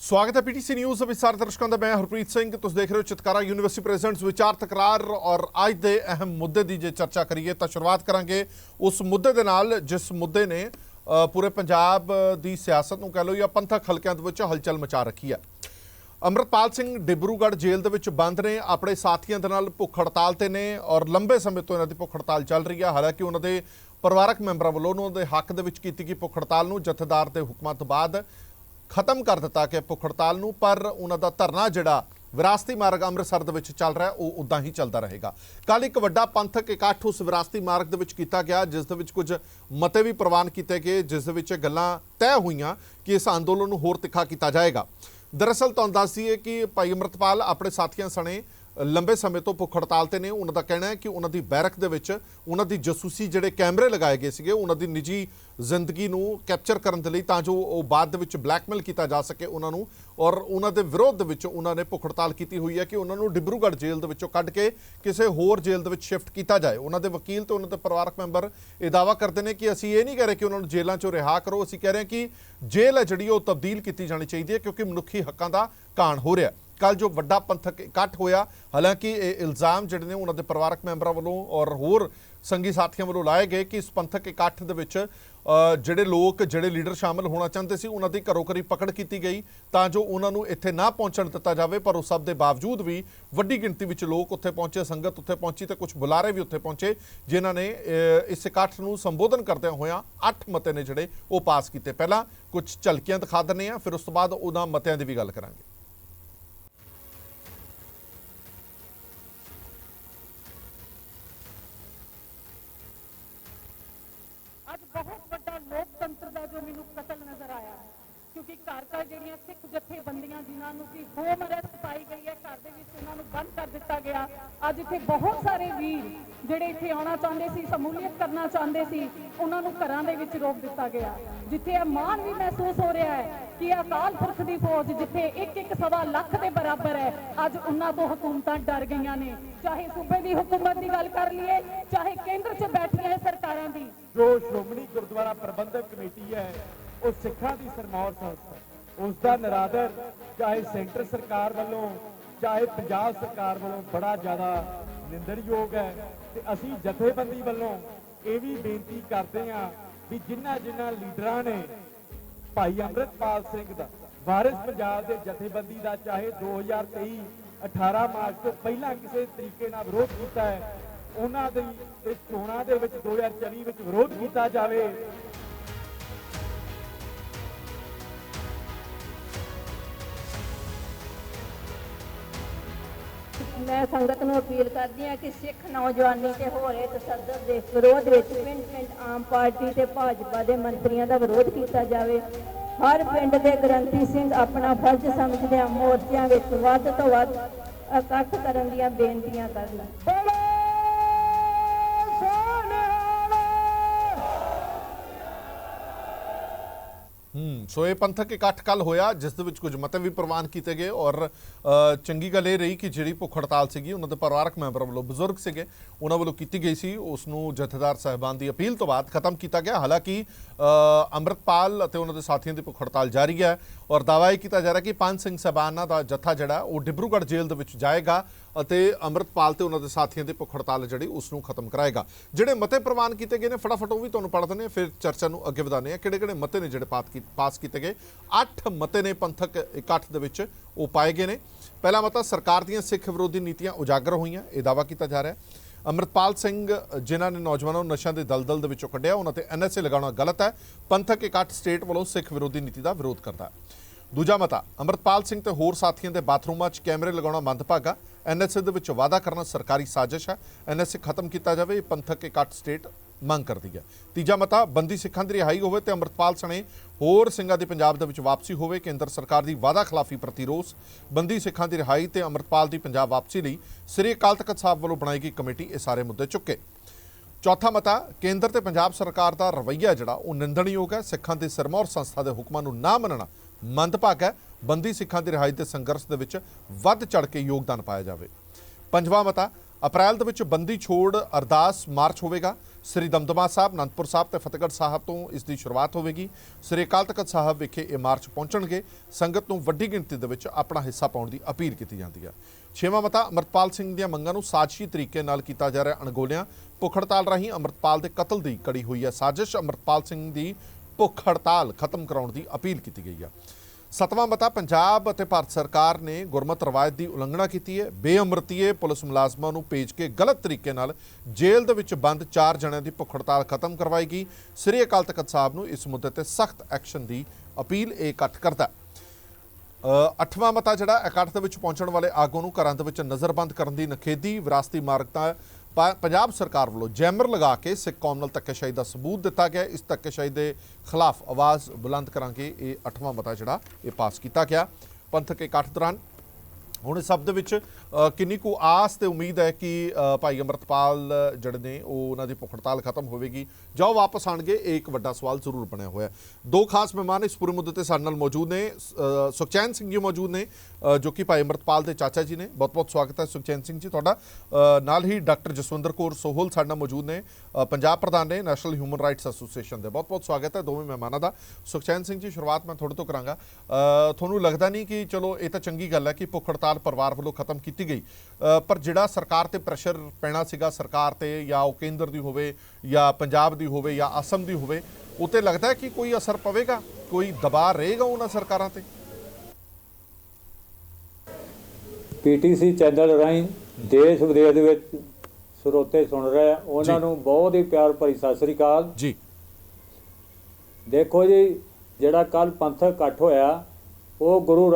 ਸਵਾਗਤ ਹੈ PTC news ਵਿਚਾਰ ਦਰਸ਼ਕਾਂ ਦਾ। ਮੈਂ ਹਰਪ੍ਰੀਤ ਸਿੰਘ। ਤੁਸੀਂ ਦੇਖ ਰਹੇ ਹੋ ਚਿਤਕਾਰਾ ਯੂਨੀਵਰਸਿਟੀ ਪ੍ਰੈਜ਼ੈਂਟਸ ਵਿਚਾਰ ਤਕਰਾਰ। ਔਰ ਅੱਜ ਦੇ ਅਹਿਮ ਮੁੱਦੇ ਦੀ ਜੇ ਚਰਚਾ ਕਰੀਏ ਤਾਂ ਸ਼ੁਰੂਆਤ ਕਰਾਂਗੇ ਉਸ ਮੁੱਦੇ ਦੇ ਨਾਲ, ਜਿਸ ਮੁੱਦੇ ਨੇ ਪੂਰੇ ਪੰਜਾਬ ਦੀ ਸਿਆਸਤ ਨੂੰ ਕਹਿ ਲਓ ਜਾਂ ਪੰਥਕ ਹਲਕਿਆਂ ਦੇ ਵਿੱਚ ਹਲਚਲ ਮਚਾ ਰੱਖੀ ਹੈ। ਅਮਰਪਾਲ ਸਿੰਘ ਡਿਬਰੂਗੜ੍ਹ ਜੇਲ੍ਹ ਦੇ ਵਿੱਚ ਬੰਦ ਨੇ, ਆਪਣੇ ਸਾਥੀਆਂ ਦੇ ਨਾਲ ਭੁੱਖ ਹੜਤਾਲ ਤੇ ਨੇ ਔਰ ਲੰਬੇ ਸਮੇਂ ਤੋਂ ਇਹਨਾਂ ਦੀ ਭੁੱਖ ਹੜਤਾਲ ਚੱਲ ਰਹੀ ਹੈ। ਹਾਲਾਂਕਿ ਉਹਨਾਂ ਦੇ ਪਰਿਵਾਰਕ ਮੈਂਬਰਾਂ ਵੱਲੋਂ ਉਹਨਾਂ ਦੇ ਹੱਕ ਦੇ ਵਿੱਚ ਕੀਤੀ ਗਈ ਭੁੱਖ ਹੜਤਾਲ ਨੂੰ ਜਥੇਦਾਰ ਦੇ ਹੁਕਮਾਂ ਤੋਂ ਬਾਅਦ ਖਤਮ ਕਰ ਦਿੱਤਾ ਕਿ ਭੁੱਖ ਹੜਤਾਲ ਨੂੰ, ਪਰ ਉਹਨਾਂ ਦਾ ਧਰਨਾ ਜਿਹੜਾ ਵਿਰਾਸਤੀ ਮਾਰਗ ਅੰਮ੍ਰਿਤਸਰ ਦੇ ਵਿੱਚ ਚੱਲ ਰਿਹਾ, ਉਹ ਉਦਾਂ ਹੀ ਚੱਲਦਾ ਰਹੇਗਾ। ਕੱਲ ਇੱਕ ਵੱਡਾ ਪੰਥਕ ਇਕੱਠ ਉਸ ਵਿਰਾਸਤੀ ਮਾਰਗ ਦੇ ਵਿੱਚ ਕੀਤਾ ਗਿਆ, ਜਿਸ ਦੇ ਵਿੱਚ ਕੁਝ ਮਤੇ ਵੀ ਪ੍ਰਵਾਨ ਕੀਤੇ ਗਏ, ਜਿਸ ਦੇ ਵਿੱਚ ਇਹ ਗੱਲਾਂ ਤੈਅ ਹੋਈਆਂ ਕਿ ਇਸ ਅੰਦੋਲਨ ਨੂੰ ਹੋਰ ਤਿੱਖਾ ਕੀਤਾ ਜਾਏਗਾ। ਦਰਅਸਲ ਤੁਹਾਨੂੰ ਦੱਸ ਦਈਏ ਕਿ ਭਾਈ ਅਮਰਤਪਾਲ, ਆਪਣੇ ਸਾਥੀਆਂ ਸਣੇ ਲੰਬੇ ਸਮੇਂ ਤੋਂ ਭੁੱਖ ਹੜਤਾਲ ਤੇ ਨੇ। ਉਹਨਾਂ ਦਾ ਕਹਿਣਾ ਹੈ ਕਿ ਉਹਨਾਂ ਦੀ ਬੈਰਕ ਦੇ ਵਿੱਚ ਉਹਨਾਂ ਦੀ ਜਸੂਸੀ ਜਿਹੜੇ ਕੈਮਰੇ ਲਗਾਏ ਗਏ ਸੀਗੇ, ਉਹਨਾਂ ਦੀ ਨਿੱਜੀ ਜ਼ਿੰਦਗੀ ਨੂੰ ਕੈਪਚਰ ਕਰਨ ਦੇ ਲਈ ਤਾਂ ਜੋ ਉਹ ਬਾਅਦ ਦੇ ਵਿੱਚ ਬਲੈਕਮੇਲ ਕੀਤਾ ਜਾ ਸਕੇ ਉਹਨਾਂ ਨੂੰ। ਔਰ ਉਹਨਾਂ ਦੇ ਵਿਰੋਧ ਦੇ ਵਿੱਚ ਉਹਨਾਂ ਨੇ ਭੁੱਖ ਹੜਤਾਲ ਕੀਤੀ ਹੋਈ ਹੈ ਕਿ ਉਹਨਾਂ ਨੂੰ ਡਿਬਰੂਗੜ੍ਹ ਜੇਲ੍ਹ ਦੇ ਵਿੱਚੋਂ ਕੱਢ ਕੇ ਕਿਸੇ ਹੋਰ ਜੇਲ੍ਹ ਦੇ ਵਿੱਚ ਸ਼ਿਫਟ ਕੀਤਾ ਜਾਏ। ਉਹਨਾਂ ਦੇ ਵਕੀਲ ਤੇ ਉਹਨਾਂ ਦੇ ਪਰਿਵਾਰਕ ਮੈਂਬਰ ਇਹ ਦਾਅਵਾ ਕਰਦੇ ਨੇ ਕਿ ਅਸੀਂ ਇਹ ਨਹੀਂ ਕਹਿ ਰਹੇ ਕਿ ਉਹਨਾਂ ਨੂੰ ਜੇਲ੍ਹਾਂ ਚੋਂ ਰਿਹਾ ਕਰੋ। ਅਸੀਂ ਕਹਿ ਰਹੇ ਹਾਂ ਕਿ ਜੇਲ੍ਹ ਹੈ ਜਿਹੜੀ, ਉਹ ਤਬਦੀਲ ਕੀਤੀ ਜਾਣੀ ਚਾਹੀਦੀ ਹੈ ਕਿਉਂਕਿ ਮਨੁੱਖੀ ਹੱਕਾਂ ਦਾ ਕਾਣ ਹੋ ਰਿਹਾ ਕੱਲ ਜੋ ਵੱਡਾ ਪੰਥਕ ਇਕੱਠ ਹੋਇਆ, ਹਾਲਾਂਕਿ ਇਹ ਇਲਜ਼ਾਮ ਜਿਹੜੇ ਨੇ ਉਹਨਾਂ ਦੇ ਪਰਿਵਾਰਕ ਮੈਂਬਰਾਂ ਵੱਲੋਂ ਔਰ ਹੋਰ ਸੰਗੀ ਸਾਥੀਆਂ ਵੱਲੋਂ ਲਾਏ ਗਏ ਕਿ ਇਸ ਪੰਥਕ ਇਕੱਠ ਦੇ ਵਿੱਚ ਜਿਹੜੇ ਲੋਕ, ਜਿਹੜੇ ਲੀਡਰ ਸ਼ਾਮਲ ਹੋਣਾ ਚਾਹੁੰਦੇ ਸੀ, ਉਹਨਾਂ ਦੀ ਘਰੋ ਘਰੀ ਪਕੜ ਕੀਤੀ ਗਈ ਤਾਂ ਜੋ ਉਹਨਾਂ ਨੂੰ ਇੱਥੇ ਨਾ ਪਹੁੰਚਣ ਦਿੱਤਾ ਜਾਵੇ, ਪਰ ਉਹ ਸਭ ਦੇ ਬਾਵਜੂਦ ਵੀ ਵੱਡੀ ਗਿਣਤੀ ਵਿੱਚ ਲੋਕ ਉੱਥੇ ਪਹੁੰਚੇ, ਸੰਗਤ ਉੱਥੇ ਪਹੁੰਚੀ ਤੇ ਕੁਝ ਬੁਲਾਰੇ ਵੀ ਉੱਥੇ ਪਹੁੰਚੇ, ਜਿਨ੍ਹਾਂ ਨੇ ਇਸ ਇਕੱਠ ਨੂੰ ਸੰਬੋਧਨ ਕਰਦਿਆਂ ਹੋਇਆਂ ਅੱਠ ਮਤੇ ਨੇ ਜਿਹੜੇ ਉਹ ਪਾਸ ਕੀਤੇ। ਪਹਿਲਾਂ ਕੁਝ ਝਲਕੀਆਂ ਦਿਖਾ ਦਿੰਦੇ ਆ ਫਿਰ ਉਸ ਤੋਂ ਬਾਅਦ ਉਹਨਾਂ ਮਤਿਆਂ ਦੀ ਵੀ ਗੱਲ ਕਰਾਂਗੇ। ਘਰ ਘਰ ਜਿਹੜੀਆਂ ਸਿੱਖ ਜਥੇਬੰਦੀਆਂ ਜਿਨ੍ਹਾਂ ਨੂੰ ਕਿ ਹੋਮ ਅਰੈਸਟ ਪਾਈ ਗਈ ਹੈ, ਘਰ ਦੇ ਵਿੱਚ ਉਹਨਾਂ ਨੂੰ ਬੰਦ ਕਰ ਦਿੱਤਾ ਗਿਆ। ਅੱਜ ਇੱਥੇ ਬਹੁਤ ਸਾਰੇ ਵੀਰ ਜਿਹੜੇ ਇੱਥੇ ਆਉਣਾ ਚਾਹੁੰਦੇ ਸੀ, ਸਮੂਲੀਅਤ ਕਰਨਾ ਚਾਹੁੰਦੇ ਸੀ, ਉਹਨਾਂ ਨੂੰ ਘਰਾਂ ਦੇ ਵਿੱਚ ਰੋਕ ਦਿੱਤਾ ਗਿਆ। ਜਿੱਥੇ ਇਹ ਮਾਣ ਵੀ ਮਹਿਸੂਸ ਹੋ ਰਿਹਾ ਹੈ ਕਿ ਅਕਾਲ ਪੁਰਖ ਦੀ ਫੌਜ ਜਿੱਥੇ ਇੱਕ ਇੱਕ ਸਵਾ ਲੱਖ ਦੇ ਬਰਾਬਰ ਹੈ, ਅੱਜ ਉਹਨਾਂ ਤੋਂ ਹਕੂਮਤਾਂ ਡਰ ਗਈਆਂ ਨੇ। ਚਾਹੇ ਸੂਬੇ ਦੀ ਹਕੂਮਤ ਦੀ ਗੱਲ ਕਰ ਲਈਏ, ਚਾਹੇ ਕੇਂਦਰ 'ਚ ਬੈਠੀਆਂ ਇਹ ਸਰਕਾਰਾਂ ਦੀ। ਜੋ ਸ਼੍ਰੋਮਣੀ ਗੁਰਦੁਆਰਾ ਪ੍ਰਬੰਧਕ ਕਮੇਟੀ ਹੈ ਉਹ ਸਿੱਖਾਂ ਦੀ ਸਰਮੌਰ ਸੰਸਥਾ ਉਸ ਦਾ ਨਿਰਾਦਰ ਚਾਹੇ ਸੈਂਟਰ ਸਰਕਾਰ ਵੱਲੋਂ, ਚਾਹੇ ਪੰਜਾਬ ਸਰਕਾਰ ਵੱਲੋਂ ਬੜਾ ਜ਼ਿਆਦਾ ਨਿੰਦਣਯੋਗ ਹੈ ਤੇ ਅਸੀਂ ਜਥੇਬੰਦੀ ਵੱਲੋਂ ਇਹ ਵੀ ਬੇਨਤੀ ਕਰਦੇ ਹਾਂ ਵੀ ਜਿਨ੍ਹਾਂ ਜਿਨ੍ਹਾਂ ਲੀਡਰਾਂ ਨੇ ਭਾਈ ਅੰਮ੍ਰਿਤਪਾਲ ਸਿੰਘ ਦਾ, ਵਾਰਿਸ ਪੰਜਾਬ ਦੇ ਜਥੇਬੰਦੀ ਦਾ ਚਾਹੇ 2023 18 ਮਾਰਚ ਤੋਂ ਪਹਿਲਾਂ ਕਿਸੇ ਤਰੀਕੇ ਨਾਲ ਵਿਰੋਧ ਕੀਤਾ ਹੈ, ਉਹਨਾਂ ਦੀ ਇਸ ਚੋਣਾਂ ਦੇ ਵਿੱਚ 2024 ਵਿੱਚ ਵਿਰੋਧ ਕੀਤਾ ਜਾਵੇ ਮੈਂ ਸੰਗਤ ਨੂੰ ਅਪੀਲ ਕਰਦੀ ਹਾਂ ਕਿ ਸਿੱਖ ਨੌਜਵਾਨੀ ਤੇ ਹੋ ਰਹੇ ਤਸੱਦਦ ਦੇ ਵਿਰੋਧ ਵਿੱਚ ਪਿੰਡ ਪਿੰਡ ਆਮ ਪਾਰਟੀ ਤੇ ਭਾਜਪਾ ਦੇ ਮੰਤਰੀਆਂ ਦਾ ਵਿਰੋਧ ਕੀਤਾ ਜਾਵੇ। ਹਰ ਪਿੰਡ ਦੇ ਗ੍ਰੰਥੀ ਸਿੰਘ ਆਪਣਾ ਫਰਜ਼ ਸਮਝਦੇ ਆ ਮੋਰਚਿਆਂ ਵਿੱਚ ਵੱਧ ਤੋਂ ਵੱਧ ਇਕੱਠ ਕਰਨ ਦੀਆਂ ਬੇਨਤੀਆਂ ਕਰਨ ਹੂੰ ਸੋ ਇਹ ਪੰਥਕ ਇਕੱਠ ਕੱਲ ਹੋਇਆ ਜਿਸ ਦੇ ਵਿੱਚ ਕੁਝ ਮਤੇ ਵੀ ਪ੍ਰਵਾਨ ਕੀਤੇ ਗਏ ਔਰ ਚੰਗੀ ਗੱਲ ਇਹ ਰਹੀ ਕਿ ਜਿਹੜੀ ਭੁੱਖ ਹੜਤਾਲ ਸੀਗੀ ਉਹਨਾਂ ਦੇ ਪਰਿਵਾਰਕ ਮੈਂਬਰ ਵੱਲੋਂ ਬਜ਼ੁਰਗ ਸੀਗੇ ਉਹਨਾਂ ਵੱਲੋਂ ਕੀਤੀ ਗਈ ਸੀ ਉਸ ਨੂੰ ਜਥੇਦਾਰ ਸਾਹਿਬਾਨ ਦੀ ਅਪੀਲ ਤੋਂ ਬਾਅਦ ਖਤਮ ਕੀਤਾ ਗਿਆ। ਹਾਲਾਂਕਿ ਅ, ਅੰਮ੍ਰਿਤਪਾਲ ਅਤੇ ਉਹਨਾਂ ਦੇ ਸਾਥੀਆਂ ਦੀ ਭੁੱਖ ਹੜਤਾਲ ਜਾਰੀ ਹੈ ਔਰ ਦਾਅਵਾ ਇਹ ਕੀਤਾ ਜਾ ਰਿਹਾ ਕਿ ਪੰਜ ਸਿੰਘ ਸਾਹਿਬਾਨਾਂ ਦਾ ਜੱਥਾ ਜਿਹੜਾ ਉਹ ਡਿਬਰੂਗੜ੍ਹ ਜੇਲ੍ਹ ਦੇ ਵਿੱਚ ਜਾਏਗਾ। ਅਤੇ ਅੰਮ੍ਰਿਤਪਾਲ ਤੇ ਉਹਨਾਂ ਦੇ ਸਾਥੀਆਂ ਦੀ ਭੁੱਖ ਹੜਤਾਲ ਜਿਹੜੀ ਉਸ ਨੂੰ ਖਤਮ ਕਰਾਏਗਾ। ਜਿਹੜੇ ਮਤੇ ਪ੍ਰਵਾਨ ਕੀਤੇ ਗਏ ਨੇ, ਫਟਾਫਟ ਉਹ ਵੀ ਤੁਹਾਨੂੰ ਪੜ੍ਹ ਦਿੰਦੇ ਹਾਂ, ਫਿਰ ਚਰਚਾ ਨੂੰ ਅੱਗੇ ਵਧਾਉਂਦੇ ਹਾਂ। ਕਿਹੜੇ ਕਿਹੜੇ ਮਤੇ ਨੇ ਜਿਹੜੇ ਪਾਤ ਕੀ- ਪਾਸ ਕੀਤੇ ਗਏ? 8 ਮਤੇ ਨੇ ਪੰਥਕ ਇਕੱਠ ਦੇ ਵਿੱਚ ਉਹ ਪਾਏ ਗਏ ਨੇ। ਪਹਿਲਾ ਮਤਾ, ਸਰਕਾਰ ਦੀਆਂ ਸਿੱਖ ਵਿਰੋਧੀ ਨੀਤੀਆਂ ਉਜਾਗਰ ਹੋਈਆਂ, ਇਹ ਦਾਅਵਾ ਕੀਤਾ ਜਾ ਰਿਹਾ ਹੈ। ਅਮਰਪਾਲ ਸਿੰਘ, ਜਿਨ੍ਹਾਂ ਨੇ ਨੌਜਵਾਨਾਂ ਨੂੰ ਨਸ਼ਿਆਂ ਦੇ ਦਲਦਲ ਦੇ ਵਿੱਚੋਂ ਕੱਢਿਆ, ਉਹਨਾਂ ਤੇ ਐਨਐਸਏ ਲਗਾਉਣਾ ਗਲਤ ਹੈ। ਪੰਥਕ ਇਕੱਠ ਸਟੇਟ ਵੱਲੋਂ ਸਿੱਖ ਵਿਰੋਧੀ ਨੀਤੀ ਦਾ ਵਿਰੋਧ ਕਰਦਾ ਹੈ। ਦੂਜਾ ਮਤਾ ਅਮਰਪਾਲ ਸਿੰਘ ਤੇ ਹੋਰ ਸਾਥੀਆਂ ਦੇ ਬਾਥਰੂਮਾਂ 'ਚ ਕੈਮਰੇ ਲਗਾਉਣਾ ਮੰਦਭਾਗਾ। ਐਨਐਸਏ ਦੇ ਵਿੱਚ ਵਾਅਦਾ ਕਰਨਾ ਸਰਕਾਰੀ ਸਾਜ਼ਿਸ਼ ਹੈ। ਐਨਐਸਏ ਖਤਮ ਕੀਤਾ ਜਾਵੇ, ਇਹ ਪੰਥਕ ਇਕੱਠ ਸਟੇਟ ਮੰਗ ਕਰਦੀ ਹੈ। ਤੀਜਾ ਮਤਾ, ਬੰਦੀ ਸਿੱਖਾਂ ਦੀ ਰਿਹਾਈ ਹੋਵੇ ਤੇ ਅਮਰਪਾਲ ਸਣੇ ਹੋਰ ਸਿੰਘਾਂ ਦੀ ਪੰਜਾਬ ਦੇ ਵਿੱਚ ਵਾਪਸੀ ਹੋਵੇ, ਕੇਂਦਰ ਸਰਕਾਰ ਦੀ ਵਾਅਦਾ ਖਿਲਾਫੀ ਪ੍ਰਤੀ ਰੋਸ। ਬੰਦੀ ਸਿੱਖਾਂ ਦੀ ਰਿਹਾਈ ਤੇ ਅਮਰਪਾਲ ਦੀ ਪੰਜਾਬ ਵਾਪਸੀ ਲਈ ਸ੍ਰੀ ਅਕਾਲ ਤਖਤ ਸਾਹਿਬ ਵੱਲੋਂ ਬਣਾਈ ਗਈ ਕਮੇਟੀ ਇਹ ਸਾਰੇ ਮੁੱਦੇ ਚੁੱਕੇ। ਚੌਥਾ ਮਤਾ, ਕੇਂਦਰ ਤੇ ਪੰਜਾਬ ਸਰਕਾਰ ਦਾ ਰਵੱਈਆ ਜਿਹੜਾ, ਉਹ ਨਿੰਦਣਯੋਗ ਹੈ। ਸਿੱਖਾਂ ਦੇ ਸਰਮੌਰ ਸੰਸਥਾ ਦੇ ਹੁਕਮਾਂ ਨੂੰ ਨਾ ਮੰਨਣਾ ਮੰਦਭਾਗਾ ਹੈ। ਬੰਦੀ ਸਿੱਖਾਂ ਦੀ ਰਿਹਾਈ ਦੇ ਸੰਘਰਸ਼ ਦੇ ਵਿੱਚ ਵੱਧ ਚੜ ਕੇ ਯੋਗਦਾਨ ਪਾਇਆ ਜਾਵੇ। ਪੰਜਵਾਂ ਮਤਾ, ਅਪ੍ਰੈਲ ਦੇ ਵਿੱਚ ਬੰਦੀ ਛੋੜ ਅਰਦਾਸ ਮਾਰਚ ਹੋਵੇਗਾ। ਸ੍ਰੀ ਦਮਦਮਾ ਸਾਹਿਬ, ਅਨੰਦਪੁਰ ਸਾਹਿਬ ਤੇ ਫਤਿਹਗੜ੍ਹ ਸਾਹਿਬ ਤੋਂ ਇਸ ਦੀ ਸ਼ੁਰੂਆਤ ਹੋਵੇਗੀ। ਸ੍ਰੀ ਅਕਾਲ ਤਖਤ ਸਾਹਿਬ ਵਿਖੇ ਇਹ ਮਾਰਚ ਪਹੁੰਚਣਗੇ। ਸੰਗਤ ਨੂੰ ਵੱਡੀ ਗਿਣਤੀ ਦੇ ਵਿੱਚ ਆਪਣਾ ਹਿੱਸਾ ਪਾਉਣ ਦੀ ਅਪੀਲ ਕੀਤੀ ਜਾਂਦੀ ਹੈ। ਛੇਵਾਂ ਮਤਾ, ਅਮਰਤਪਾਲ ਸਿੰਘ ਦੀਆਂ ਮੰਗਾਂ ਨੂੰ ਸਾਜ਼ਿਸ਼ੀ ਤਰੀਕੇ ਨਾਲ ਕੀਤਾ ਜਾ ਰਿਹਾ ਅਣਗੋਲਿਆਂ, ਭੁੱਖ ਹੜਤਾਲ ਰਾਹੀਂ ਅਮਰਤਪਾਲ ਦੇ ਕਤਲ ਦੀ ਕੜੀ ਹੋਈ ਹੈ। ਸਾਜ਼ਿਸ਼, ਅਮਰਤਪਾਲ ਸਿੰਘ ਦੀ ਭੁੱਖ ਹੜਤਾਲ ਖਤਮ ਕਰਾਉਣ ਦੀ ਅਪੀਲ ਕੀਤੀ ਗਈ ਹੈ ਸਤਵਾਂ ਮਤਾ, ਪੰਜਾਬ ਅਤੇ ਭਾਰਤ ਸਰਕਾਰ ਨੇ ਗੁਰਮਤ ਰਵਾਇਤ ਦੀ ਉਲੰਘਣਾ ਕੀਤੀ ਹੈ। ਬੇਅਮਰਤੀਏ ਪੁਲਿਸ ਮੁਲਾਜ਼ਮਾਂ ਨੂੰ ਭੇਜ ਕੇ ਗਲਤ ਤਰੀਕੇ ਨਾਲ ਜੇਲ੍ਹ ਦੇ ਵਿੱਚ ਬੰਦ ਚਾਰ ਜਣਿਆਂ ਦੀ ਭੁੱਖ ਹੜਤਾਲ ਖਤਮ ਕਰਵਾਈ ਗਈ ਸ੍ਰੀ ਅਕਾਲ ਤਖਤ ਸਾਹਿਬ ਨੂੰ ਇਸ ਮੁੱਦੇ ਤੇ ਸਖਤ ਐਕਸ਼ਨ ਦੀ ਅਪੀਲ ਇਹ ਇਕੱਠ ਕਰਦਾ ਅੱਠਵਾਂ ਮਤਾ ਜਿਹੜਾ, ਇਕੱਠ ਦੇ ਵਿੱਚ ਪਹੁੰਚਣ ਵਾਲੇ ਆਗੂ ਨੂੰ ਘਰਾਂ ਦੇ ਵਿੱਚ ਨਜ਼ਰਬੰਦ ਕਰਨ ਦੀ ਨਖੇਦੀ ਵਿਰਾਸਤੀ ਮਾਰਗਤਾ ਪੰਜਾਬ ਸਰਕਾਰ ਵੱਲੋਂ ਜੈਮਰ ਲਗਾ ਕੇ ਸਿੱਖ ਕੌਮ ਨਾਲ ਧੱਕੇਸ਼ਾਹੀ ਦਾ ਸਬੂਤ ਦਿੱਤਾ ਗਿਆ। ਇਸ ਧੱਕੇਸ਼ਾਹੀ ਦੇ ਖਿਲਾਫ ਆਵਾਜ਼ ਬੁਲੰਦ ਕਰਾਂਗੇ। ਇਹ ਅੱਠਵਾਂ ਮਤਾ ਜਿਹੜਾ ਇਹ ਪਾਸ ਕੀਤਾ ਗਿਆ। ਪੰਥਕ ਇਕੱਠ ਦੌਰਾਨ ਹੁਣ ਇਸ ਸਭ ਦੇ ਵਿੱਚ ਕਿੰਨੀ ਕੁ ਆਸ ਤੇ ਉਮੀਦ ਹੈ ਕਿ ਭਾਈ ਅਮਰਤਪਾਲ, ਜਿਹੜੇ ਨੇ, ਉਹ ਉਹਨਾਂ ਦੀ ਭੁੱਖ ਹੜਤਾਲ ਖਤਮ ਹੋਵੇਗੀ। ਜਾਂ ਉਹ ਵਾਪਸ ਆਣਗੇ, ਇਹ ਇੱਕ ਵੱਡਾ ਸਵਾਲ ਜ਼ਰੂਰ ਬਣਿਆ ਹੋਇਆ ਦੋ ਖਾਸ ਮਹਿਮਾਨ ਇਸ ਪੂਰੇ ਮੁੱਦੇ ਤੇ ਸਾਡੇ ਨਾਲ ਮੌਜੂਦ ਨੇ ਸੁਖਚੈਨ ਸਿੰਘ ਜੀ ਮੌਜੂਦ ਨੇ ਜੋ ਕਿ ਭਾਈ ਅਮਰਤਪਾਲ ਦੇ ਚਾਚਾ ਜੀ ਨੇ। ਬਹੁਤ ਬਹੁਤ ਸਵਾਗਤ ਹੈ ਸੁਖਚੈਨ ਸਿੰਘ ਜੀ ਤੁਹਾਡਾ। ਨਾਲ ਹੀ ਡਾਕਟਰ ਜਸਵਿੰਦਰ ਕੌਰ ਸੋਹਲ ਸਾਡੇ ਨਾਲ ਮੌਜੂਦ ਨੇ ਪੰਜਾਬ ਪ੍ਰਧਾਨ ਨੇ, ਨੈਸ਼ਨਲ ਹਿਊਮਨ ਰਾਈਟਸ ਐਸੋਸੀਏਸ਼ਨ ਦੇ। ਬਹੁਤ ਬਹੁਤ ਸਵਾਗਤ ਹੈ ਦੋਵੇਂ ਮਹਿਮਾਨਾਂ ਦਾ। ਸੁਖਚੈਨ ਸਿੰਘ ਜੀ, ਸ਼ੁਰੂਆਤ ਮੈਂ ਤੁਹਾਡੇ ਤੋਂ ਕਰਾਂਗਾ। ਤੁਹਾਨੂੰ ਲੱਗਦਾ ਨਹੀਂ ਕਿ ਚਲੋ, ਇਹ ਤਾਂ ਚੰਗੀ ਗੱਲ ਹੈ ਕਿ ਭੁੱਖ ਹੜਤਾਲ ਪਰਿਵਾਰ ਵੱਲੋਂ ਖਤਮ ਕੀਤੀ ਗਈ। ਪਰ ਜਿਹੜਾ ਸਰਕਾਰ ਤੇ ਪ੍ਰੈਸ਼ਰ ਪੈਣਾ ਸੀਗਾ ਸਰਕਾਰ ਤੇ ਜਾਂ ਉਹ ਕੇਂਦਰ ਦੀ ਹੋਵੇ ਜਾਂ ਪੰਜਾਬ ਦੀ ਹੋਵੇ ਜਾਂ ਅਸਮ ਦੀ ਹੋਵੇ ਉਤੇ ਲੱਗਦਾ ਹੈ ਕਿ ਕੋਈ ਅਸਰ ਪਵੇਗਾ? ਕੋਈ ਦਬਾਅ ਰਹੇਗਾ ਉਹਨਾਂ ਸਰਕਾਰਾਂ ਤੇ? ਪੀਟੀਸੀ ਚੈਨਲ ਰਾਹੀਂ ਦੇਸ਼ ਵਿਦੇਸ਼ ਦੇ ਵਿੱਚ ਸਰੋਤੇ ਸੁਣ ਰਹੇ ਆ। ਉਹਨਾਂ। ਨੂੰ ਬਹੁਤ ਹੀ ਪਿਆਰ ਭਰੀ ਸਤਿ ਸ੍ਰੀ ਅਕਾਲ। ਜੀ। ਦੇਖੋ ਜੀ ਜਿਹੜਾ ਕੱਲ ਪੰਥਕ ਇਕੱਠ ਹੋਇਆ ਉਹ ਗੁਰੂ